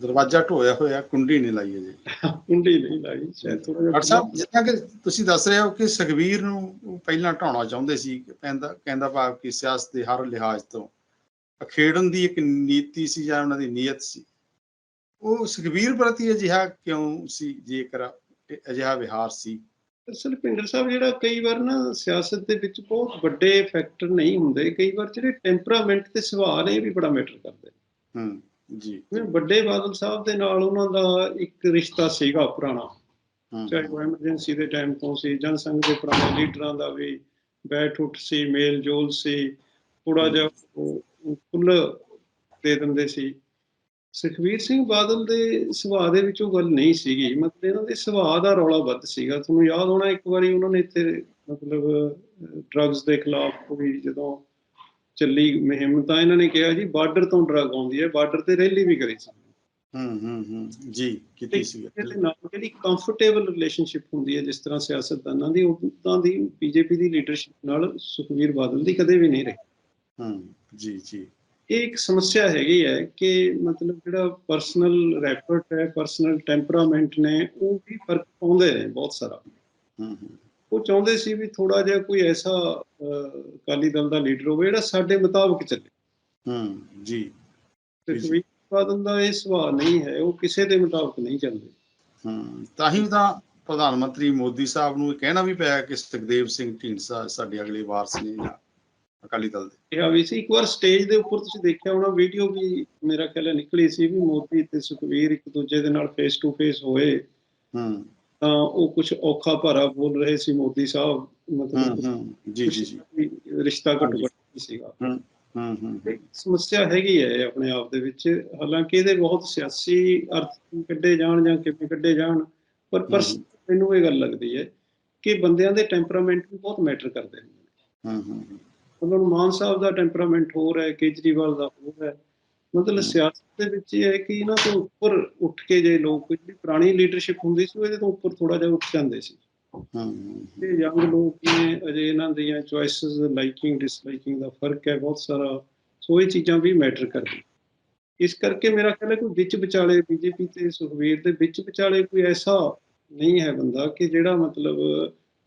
ਦਰਵਾਜ਼ਾ ਢੋਇਆ ਹੋਇਆ ਕੁੰਡੀ ਨਹੀਂ ਲਾਈ ਜੀ ਕੁੰਡੀ ਨਹੀਂ ਲਾਈ ਸ਼ਾਇਦ ਥੋੜਾ ਜਿਹਾ ਸਾਹਿਬ ਜਿੱਦਾਂ ਕਿ ਤੁਸੀਂ ਦੱਸ ਰਹੇ ਹੋ ਕਿ ਸੁਖਵੀਰ ਨੂੰ ਉਹ ਪਹਿਲਾਂ ਢਾਉਣਾ ਚਾਹੁੰਦੇ ਸੀ ਕਹਿੰਦਾ ਕਹਿੰਦਾ ਭਾਵ ਕਿ ਸਿਆਸਤ ਦੇ ਹਰ ਲਿਹਾਜ਼ ਤੋਂ ਅਖੇੜਨ ਦੀ ਇੱਕ ਨੀਤੀ ਸੀ ਜਾਂ ਉਹਨਾਂ ਦੀ ਨੀਅਤ ਸੀ। ਉਹ ਸੁਖਵੀਰ ਪ੍ਰਤੀ ਅਜਿਹਾ ਕਿਉਂ ਸੀ ਜੇਕਰ ਅਜਿਹਾ ਵਿਹਾਰ ਸੀ? ਅਸਲ ਪਿੰਡਰ ਸਾਹਿਬ ਜਿਹੜਾ ਕਈ ਵਾਰ ਨਾ ਸਿਆਸਤ ਦੇ ਵਿੱਚ ਬਹੁਤ ਵੱਡੇ ਫੈਕਟਰ ਨਹੀਂ ਹੁੰਦੇ ਕਈ ਵਾਰ ਜਿਹੜੇ ਟੈਂਪਰਾਮੈਂਟ ਤੇ ਸੁਭਾਅ ਨੇ ਇਹ ਵੀ ਬੜਾ ਮੈਟਰ ਕਰਦੇ ਹੂੰ ਜੀ। ਵੱਡੇ ਬਾਦਲ ਸਾਹਿਬ ਦੇ ਨਾਲ ਉਹਨਾਂ ਦਾ ਇੱਕ ਰਿਸ਼ਤਾ ਸੀਗਾ ਪੁਰਾਣਾ। ਚਾਹੇ ਉਹ ਐਮਰਜੈਂਸੀ ਦੇ ਟਾਈਮ ਤੋਂ ਸੀ ਜਨਸੰਘ ਦੇ ਪੁਰਾਣੇ ਲੀਡਰਾਂ ਦਾ ਵੀ ਬੈਠ ਉੱਠ ਸੀ ਮੇਲ ਜੋਲ ਸੀ ਥੋੜਾ ਜਿਹਾ ਖੁੱਲ੍ਹ ਦੇ ਦਿੰਦੇ ਸੀ। ਸੁਖਵੀਰ ਸਿੰਘ ਬਾਦਲ ਦੇ ਸੁਭਾਅ ਦੇ ਵਿੱਚ ਉਹ ਗੱਲ ਨਹੀਂ ਸੀਗੀ। ਮਤਲਬ ਇਹਨਾਂ ਦੇ ਸੁਭਾਅ ਦਾ ਰੌਲਾ ਵੱਧ ਸੀਗਾ। ਤੁਹਾਨੂੰ ਯਾਦ ਹੋਣਾ ਇੱਕ ਵਾਰੀ ਉਹਨਾਂ ਨੇ ਇੱਥੇ ਮਤਲਬ ਡਰੱਗਸ ਦੇ ਖਿਲਾਫ ਕੋਈ ਜਦੋਂ ਚੱਲੀ ਮੁਹਿੰਮ ਤਾਂ ਇਹਨਾਂ ਨੇ ਕਿਹਾ ਜੀ ਬਾਰਡਰ ਤੋਂ ਡਰੱਗ ਆਉਂਦੀ ਹੈ। ਬਾਰਡਰ ਤੇ ਰੈਲੀ ਵੀ ਕਰੀ ਸੀ। ਹੂੰ ਹੂੰ ਹੂੰ। ਜੀ ਕੀਤੀ ਸੀ ਇਹਦੇ ਨਾਲ ਜਿਹੜੀ ਕੰਫਰਟੇਬਲ ਰਿਲੇਸ਼ਨਸ਼ਿਪ ਹੁੰਦੀ ਹੈ ਜਿਸ ਤਰ੍ਹਾਂ ਸਿਆਸਤਦਾਨਾਂ ਦੀ ਉਦਾਂ ਦੀ ਬੀਜੇਪੀ ਦੀ ਲੀਡਰਸ਼ਿਪ ਨਾਲ ਸੁਖਵੀਰ ਬਾਦਲ ਦੀ ਕਦੇ ਵੀ ਨਹੀਂ ਰਹੀ। ਹੂੰ ਜੀ ਜੀ। ਇਹ ਇੱਕ ਸਮੱਸਿਆ ਹੈਗੀ ਹੈ ਕਿ ਮਤਲਬ ਜਿਹੜਾ ਪਰਸਨਲ ਰੈਪਰਟ ਹੈ ਪਰਸਨਲ ਟੈਂਪਰਾਮੈਂਟ ਨੇ ਉਹ ਵੀ ਫ਼ਰਕ ਪਾਉਂਦੇ ਨੇ ਬਹੁਤ ਸਾਰਾ। ਹੂੰ ਹੂੰ। ਉਹ ਚਾਹੁੰਦੇ ਸੀ ਵੀ ਥੋੜਾ ਜਿਹਾ ਕੋਈ ਐਸਾ ਅਕਾਲੀ ਦਲ ਦਾ ਲੀਡਰ ਹੋਵੇ ਜਿਹੜਾ ਸਾਡੇ ਮੁਤਾਬਕ ਚੱਲੇ। ਹੂੰ ਜੀ। ਤੇ। ਸੁਖਬੀਰ ਬਾਦਲ ਦਾ ਇਹ ਸੁਭਾਅ ਨਹੀਂ ਹੈ ਉਹ ਕਿਸੇ ਦੇ ਮੁਤਾਬਕ ਨਹੀਂ ਚੱਲਦੇ। ਹਮ ਤਾਂ ਹੀ ਤਾਂ ਪ੍ਰਧਾਨ ਮੰਤਰੀ ਮੋਦੀ ਸਾਹਿਬ ਨੂੰ ਇਹ ਕਹਿਣਾ ਵੀ ਪਿਆ ਕਿ ਸੁਖਦੇਵ ਸਿੰਘ ਢੀਂਡਸਾ ਸਾਡੇ ਅਗਲੇ ਵਾਰਸ ਨੇ। ਜਾਂ ਅਕਾਲੀ ਦਲ ਦੇ। ਕਿਹਾ ਵੀ ਸੀ ਇੱਕ ਵਾਰ ਸਟੇਜ ਦੇ ਉੱਪਰ ਤੁਸੀਂ ਦੇਖਿਆ ਹੋਣਾ ਵੀਡੀਓ ਵੀ ਮੇਰਾ ਖਿਆਲ ਹੈ ਨਿਕਲੀ ਸੀ ਵੀ ਮੋਦੀ ਤੇ ਸੁਖਵੀਰ ਇੱਕ ਦੂਜੇ ਦੇ ਨਾਲ ਫੇਸ ਟੂ ਫੇਸ ਹੋਏ। ਹੂੰ। ਤਾਂ ਉਹ ਕੁਝ ਔਖਾ ਭਾਰਾ ਬੋਲ ਰਹੇ ਸੀ ਮੋਦੀ ਸਾਹਿਬ ਮਤਲਬ ਹੂੰ ਜੀ ਜੀ ਜੀ। ਰਿਸ਼ਤਾ ਘੱਟ। ਘੱਟ ਸੀਗਾ। ਹੂੰ ਹੂੰ ਹੂੰ। ਇਹ ਸਮੱਸਿਆ ਹੈਗੀ ਹੈ ਇਹ ਆਪਣੇ ਆਪ ਦੇ ਵਿੱਚ। ਹਾਲਾਂਕਿ ਇਹਦੇ ਬਹੁਤ ਸਿਆਸੀ ਅਰਥ ਕੱਢੇ ਜਾਣ ਜਾਂ ਕਿਵੇਂ ਕੱਢੇ ਜਾਣ ਪਰ ਪਰ। ਮੈਨੂੰ ਇਹ ਗੱਲ ਲੱਗਦੀ ਹੈ ਕਿ ਬੰਦਿਆਂ ਦੇ ਟੈਂਪਰਾਮੈਂਟ ਵੀ ਬਹੁਤ ਮੈਟਰ ਕਰਦੇ ਨੇ। ਹੂੰ ਹੂੰ। ਉਹਨਾਂ ਨੂੰ ਮਾਨ ਸਾਹਿਬ ਦਾ ਟੈਂਪਰਾਮੈਂਟ ਹੋਰ ਹੈ ਕੇਜਰੀਵਾਲ ਦਾ ਹੋਰ ਹੈ। ਮਤਲਬ। ਸਿਆਸਤ ਦੇ ਵਿੱਚ ਇਹ ਹੈ ਕਿ ਇਹਨਾਂ ਤੋਂ ਉੱਪਰ ਉੱਠ ਕੇ ਜੇ ਲੋਕ ਜਿਹੜੀ ਪੁਰਾਣੀ ਲੀਡਰਸ਼ਿਪ ਹੁੰਦੀ ਸੀ ਇਹਦੇ ਤੋਂ ਉੱਪਰ ਥੋੜਾ ਜਿਹਾ ਉੱਠ ਜਾਂਦੇ ਸੀ। ਹੂੰ। ਤੇ ਯੰਗ ਲੋਕ ਨੇ ਅਜੇ ਇਹਨਾਂ ਦੀਆਂ ਚੋਇਸਸ ਲਾਈਕਿੰਗ ਡਿਸਲਾਈਕਿੰਗ ਦਾ ਫ਼ਰਕ ਹੈ ਬਹੁਤ ਸਾਰਾ। ਸੋ ਇਹ ਚੀਜ਼ਾਂ ਵੀ ਮੈਟਰ ਕਰਦੀ ਇਸ ਕਰਕੇ ਮੇਰਾ ਖਿਆਲ ਹੈ ਕੋਈ ਵਿੱਚ ਵਿਚਾਲੇ ਬੀਜੇਪੀ ਤੇ ਸੁਖਵੀਰ ਦੇ ਵਿੱਚ ਵਿਚਾਲੇ ਕੋਈ ਐਸਾ ਨਹੀਂ ਹੈ ਬੰਦਾ ਕਿ ਜਿਹੜਾ ਮਤਲਬ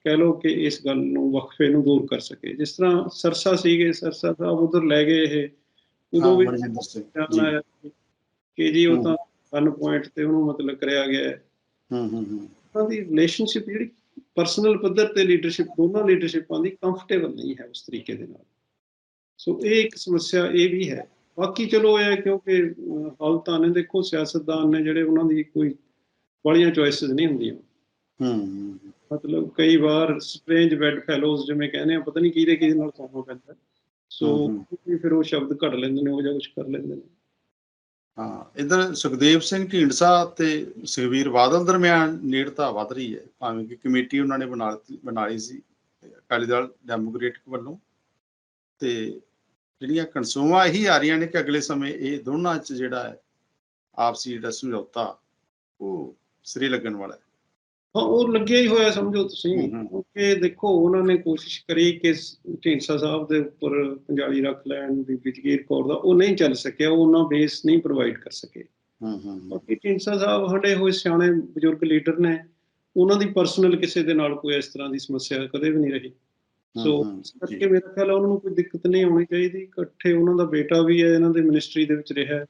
ਕਹਿ ਲਓ ਕਿ ਇਸ ਗੱਲ ਨੂੰ ਵਕਫੇ ਨੂੰ ਦੂਰ ਕਰ ਸਕੇ। ਜਿਸ ਤਰ੍ਹਾਂ ਸਰਸਾ ਸੀਗੇ ਸਰਸਾ ਸਾਹਿਬ ਉਧਰ ਲੈ ਗਏ ਇਹ। ਉਦੋਂ ਵੀ ਕਿ ਜੀ ਉਹ। ਤਾਂ ਗਨ ਪੁਆਇੰਟ ਤੇ ਉਹਨੂੰ ਮਤਲਬ ਕਰਿਆ ਗਿਆ ਹੈ। ਹੂੰ ਹੂੰ ਹੂੰ। ਉਹਨਾਂ ਦੀ ਰਿਲੇਸ਼ਨਸ਼ਿਪ ਜਿਹੜੀ ਪਰਸਨਲ ਪੱਧਰ ਤੇ ਲੀਡਰਸ਼ਿਪ ਦੋਨਾਂ ਲੀਡਰਸ਼ਿਪਾਂ ਦੀ ਕੰਫਰਟੇਬਲ ਨਹੀਂ ਹੈ ਉਸ ਤਰੀਕੇ ਦੇ ਨਾਲ। ਸੋ ਇਹ ਇੱਕ ਸਮੱਸਿਆ ਇਹ ਵੀ ਹੈ। ਬਾਕੀ ਚਲੋ ਇਹ ਹੈ ਕਿਉਂਕਿ ਹਾਲਤਾਂ ਨੇ ਦੇਖੋ ਸਿਆਸਤਦਾਨ ਨੇ ਜਿਹੜੇ ਉਹਨਾਂ ਦੀ ਕੋਈ ਬੜੀਆਂ ਚੋਇਸਸ ਨਹੀਂ ਹੁੰਦੀਆਂ। ਹੂੰ। ਮਤਲਬ ਕਈ ਵਾਰ ਸਟ੍ਰੇਂਜ ਬੈਡ ਫੈਲੋਜ਼ ਜਿਵੇਂ ਕਹਿੰਦੇ ਆ ਪਤਾ ਨਹੀਂ ਕਿਹਦੇ ਕਿਹਦੇ ਨਾਲ ਸੌਣਾ ਪੈਂਦਾ। ਸੋ ਫਿਰ ਉਹ ਸ਼ਬਦ ਘੜ ਲੈਂਦੇ ਨੇ ਉਹ ਜਾਂ ਕੁਝ ਕਰ ਲੈਂਦੇ ਨੇ। ਹਾਂ ਇਧਰ ਸੁਖਦੇਵ ਸਿੰਘ ਢੀਂਡਸਾ ਤੇ ਸੁਖਵੀਰ ਬਾਦਲ ਦਰਮਿਆਨ ਨੇੜਤਾ ਵੱਧ ਰਹੀ ਹੈ। ਭਾਵੇਂ ਕਿ ਕਮੇਟੀ ਉਹਨਾਂ ਨੇ ਬਣਾ ਬਣਾ ਲਈ ਸੀ ਅਕਾਲੀ ਦਲ ਡੈਮੋਕ੍ਰੇਟਿਕ ਵੱਲੋਂ। ਤੇ ਜਿਹੜੀਆਂ ਕਨਸੂਮਾਂ ਇਹੀ ਆ ਰਹੀਆਂ ਨੇ ਕਿ ਅਗਲੇ ਸਮੇਂ ਇਹ ਦੋਨਾਂ 'ਚ ਜਿਹੜਾ ਹੈ ਆਪਸੀ ਜਿਹੜਾ ਸਮਝੌਤਾ ਉਹ ਸਿਰੇ ਲੱਗਣ ਵਾਲਾ ਹੈ। ਹਾਂ ਉਹ ਲੱਗਿਆ ਹੀ ਹੋਇਆ ਸਮਝੋ ਤੁਸੀਂ। ਕਿਉਂਕਿ ਦੇਖੋ ਉਹਨਾਂ ਨੇ ਕੋਸ਼ਿਸ਼ ਕਰੀ ਕਿ ਸ- ਢੀਂਡਸਾ ਸਾਹਿਬ ਦੇ ਉੱਪਰ ਪੰਜਾਲੀ ਰੱਖ ਲੈਣ ਬੀਬੀ ਜਗੀਰ ਕੌਰ ਦਾ। ਉਹ ਨਹੀਂ ਚੱਲ ਸਕਿਆ ਉਹ ਉਹਨਾਂ ਬੇਸ ਨਹੀਂ ਪ੍ਰੋਵਾਈਡ ਕਰ ਸਕੇ। ਹੂੰ ਹੂੰ ਬਾਕੀ ਢੀਂਡਸਾ ਸਾਹਿਬ ਹਟੇ ਹੋਏ ਸਿਆਣੇ ਬਜ਼ੁਰਗ ਲੀਡਰ ਨੇ ਉਹਨਾਂ ਦੀ ਪਰਸਨਲ ਕਿਸੇ ਦੇ ਨਾਲ ਕੋਈ ਇਸ ਤਰ੍ਹਾਂ ਦੀ ਸਮੱਸਿਆ ਕਦੇ ਵੀ ਨਹੀਂ ਰਹੀ। ਸੋ। ਕਰਕੇ ਮੇਰਾ ਖਿਆਲ ਉਹਨਾਂ ਨੂੰ ਕੋਈ ਦਿੱਕਤ ਨਹੀਂ ਆਉਣੀ ਚਾਹੀਦੀ। ਇਕੱਠੇ ਉਹਨਾਂ ਦਾ ਬੇਟਾ ਵੀ ਹੈ ਇਹਨਾਂ ਦੇ ਮਿਨਿਸਟਰੀ ਦੇ ਵਿੱਚ ਰਿਹਾ ਹੈ।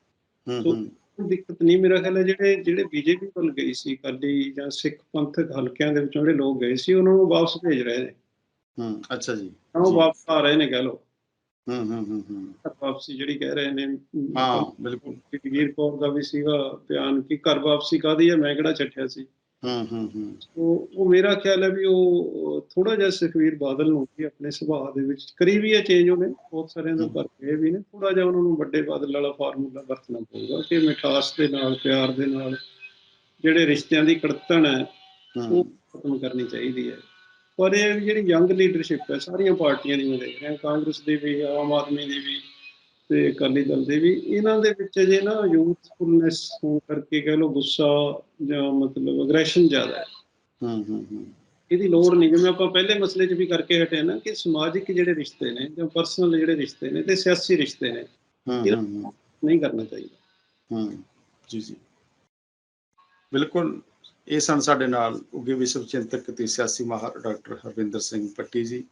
ਹੂੰ ਸੋ- ਦਿੱਕਤ ਨਹੀਂ। ਮੇਰਾ ਖਿਆਲ ਹੈ ਜਿਹੜੇ ਜਿਹੜੇ ਬੀਜੇਪੀ ਵੱਲ ਗਈ ਸੀ ਕਾਲੀ ਜਾਂ ਸਿੱਖ ਪੰਥਕ ਹਲਕਿਆਂ ਦੇ ਵਿੱਚੋਂ ਜਿਹੜੇ ਲੋਕ ਗਏ ਸੀ ਉਹਨਾਂ ਨੂੰ ਵਾਪਸ ਭੇਜ ਰਹੇ ਨੇ। ਹੂੰ ਅੱਛਾ ਜੀ। ਉਹ। ਵਾਪਸ ਆ ਰਹੇ ਨੇ ਕਹਿ ਲਓ। ਹੂੰ ਹੂੰ ਹੂੰ ਹੂੰ। ਵਾਪਸੀ ਜਿਹੜੀ ਕਹਿ ਰਹੇ ਨੇ ਹਾਂ ਬਿਲਕੁਲ। ਜਗੀਰ ਕੌਰ ਦਾ ਵੀ ਸੀਗਾ ਬਿਆਨ ਕਿ ਘਰ ਵਾਪਸੀ ਕਾਦੀ ਹੈ? ਮੈਂ ਕਿਹੜਾ ਛੱਡਿਆ ਸੀ। ਹੂੰ ਹੂੰ ਹੂੰ। ਉਹ ਉਹ ਮੇਰਾ ਖਿਆਲ ਹੈ ਵੀ ਉਹ ਥੋੜਾ ਜਿਹਾ ਸੁਖਵੀਰ ਬਾਦਲ ਨੂੰ ਵੀ ਆਪਣੇ ਸੁਭਾਅ ਦੇ ਵਿੱਚ ਕਰੀ ਵੀ ਹੈ ਚੇਂਜ ਉਹਨੇ ਬਹੁਤ ਸਾਰਿਆਂ ਦਾ। ਪਰ ਇਹ ਵੀ ਨੇ ਥੋੜਾ ਜਿਹਾ ਉਹਨਾਂ ਨੂੰ ਵੱਡੇ ਬਾਦਲ ਵਾਲਾ ਫਾਰਮੂਲਾ ਵਰਤਣਾ ਪਊਗਾ ਕਿ ਮਿਠਾਸ ਦੇ ਨਾਲ ਪਿਆਰ ਦੇ ਨਾਲ ਜਿਹੜੇ ਰਿਸ਼ਤਿਆਂ ਦੀ ਕੜਤਣ ਹੈ ਉਹ ਖਤਮ ਕਰਨੀ ਚਾਹੀਦੀ ਹੈ। ਪਰ ਇਹ ਜਿਹੜੀ ਯੰਗ ਲੀਡਰਸ਼ਿਪ ਹੈ ਸਾਰੀਆਂ ਪਾਰਟੀਆਂ ਦੀ ਮੈਂ ਦੇਖ ਰਿਹਾ ਕਾਂਗਰਸ ਦੀ ਵੀ ਆਮ ਆਦਮੀ ਦੀ ਵੀ ਤੇ ਅਕਾਲੀ ਦਲ ਦੇ ਵੀ ਇਹਨਾਂ ਦੇ ਵਿੱਚ ਜੇ ਨਾ ਯੂਥਫੁਲਨੈਸ ਹੋਣ ਕਰਕੇ ਕਹਿ ਲਓ ਗੁੱਸਾ ਜਾਂ ਮਤਲਬ ਅਗਰੈਸ਼ਨ ਜ਼ਿਆਦਾ ਹੈ। ਹੂੰ ਹੂੰ ਹੂੰ। ਇਹਦੀ ਲੋੜ ਨਹੀਂ ਜਿਵੇਂ ਆਪਾਂ ਪਹਿਲੇ ਮਸਲੇ 'ਚ ਵੀ ਕਰਕੇ ਹਟੇ ਨਾ ਕਿ ਸਮਾਜਿਕ ਜਿਹੜੇ ਰਿਸ਼ਤੇ ਨੇ ਜਾਂ ਪਰਸਨਲ ਜਿਹੜੇ ਰਿਸ਼ਤੇ ਨੇ ਤੇ ਸਿਆਸੀ ਰਿਸ਼ਤੇ ਨੇ ਹੂੰ ਹੂੰ ਹੂੰ। ਨਹੀਂ ਕਰਨਾ ਚਾਹੀਦਾ। ਹੂੰ ਜੀ ਜੀ। ਬਿਲਕੁਲ ਇਹ ਸਨ ਸਾਡੇ ਨਾਲ ਉੱਗੇ ਵਿਸ਼ਵ ਚਿੰਤਕ ਤੇ ਸਿਆਸੀ ਮਾਹਰ ਡਾਕਟਰ ਹਰਵਿੰਦਰ ਸਿੰਘ ਪੱਟੀ ਜੀ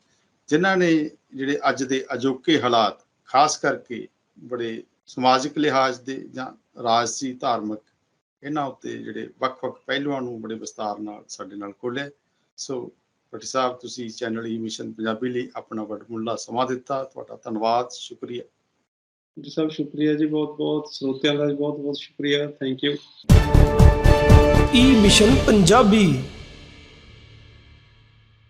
ਜਿਨ੍ਹਾਂ ਨੇ ਜਿਹੜੇ ਅੱਜ ਦੇ ਅਜੋਕੇ ਹਾਲਾਤ ਖਾਸ ਕਰਕੇ ਬੜੇ ਸਮਾਜਿਕ ਲਿਹਾਜ਼ ਦੇ ਜਾਂ ਰਾਜਸੀ ਧਾਰਮਿਕ ਇਹਨਾਂ ਉੱਤੇ ਜਿਹੜੇ ਵੱਖ-ਵੱਖ ਪਹਿਲੂਆਂ ਨੂੰ ਬੜੇ ਵਿਸਤਾਰ ਨਾਲ ਸਾਡੇ ਨਾਲ ਖੋਲ੍ਹਿਆ ਸੋ ਪੱਟੀ ਸਾਹਿਬ ਤੁਸੀਂ ਚੈਨਲ ਈ ਮਿਸ਼ਨ ਪੰਜਾਬੀ ਲਈ ਆਪਣਾ ਵਡਮੁੱਲਾ ਸਮਾਂ ਦਿੱਤਾ। ਤੁਹਾਡਾ ਧੰਨਵਾਦ ਸ਼ੁਕਰੀਆ। ਜੀ ਸਭ ਸ਼ੁਕਰੀਆ ਜੀ ਬਹੁਤ ਬਹੁਤ ਸਰੋਤਿਆਂ ਦਾ ਬਹੁਤ ਬਹੁਤ ਸ਼ੁਕਰੀਆ। Thank you E mission Punjabi.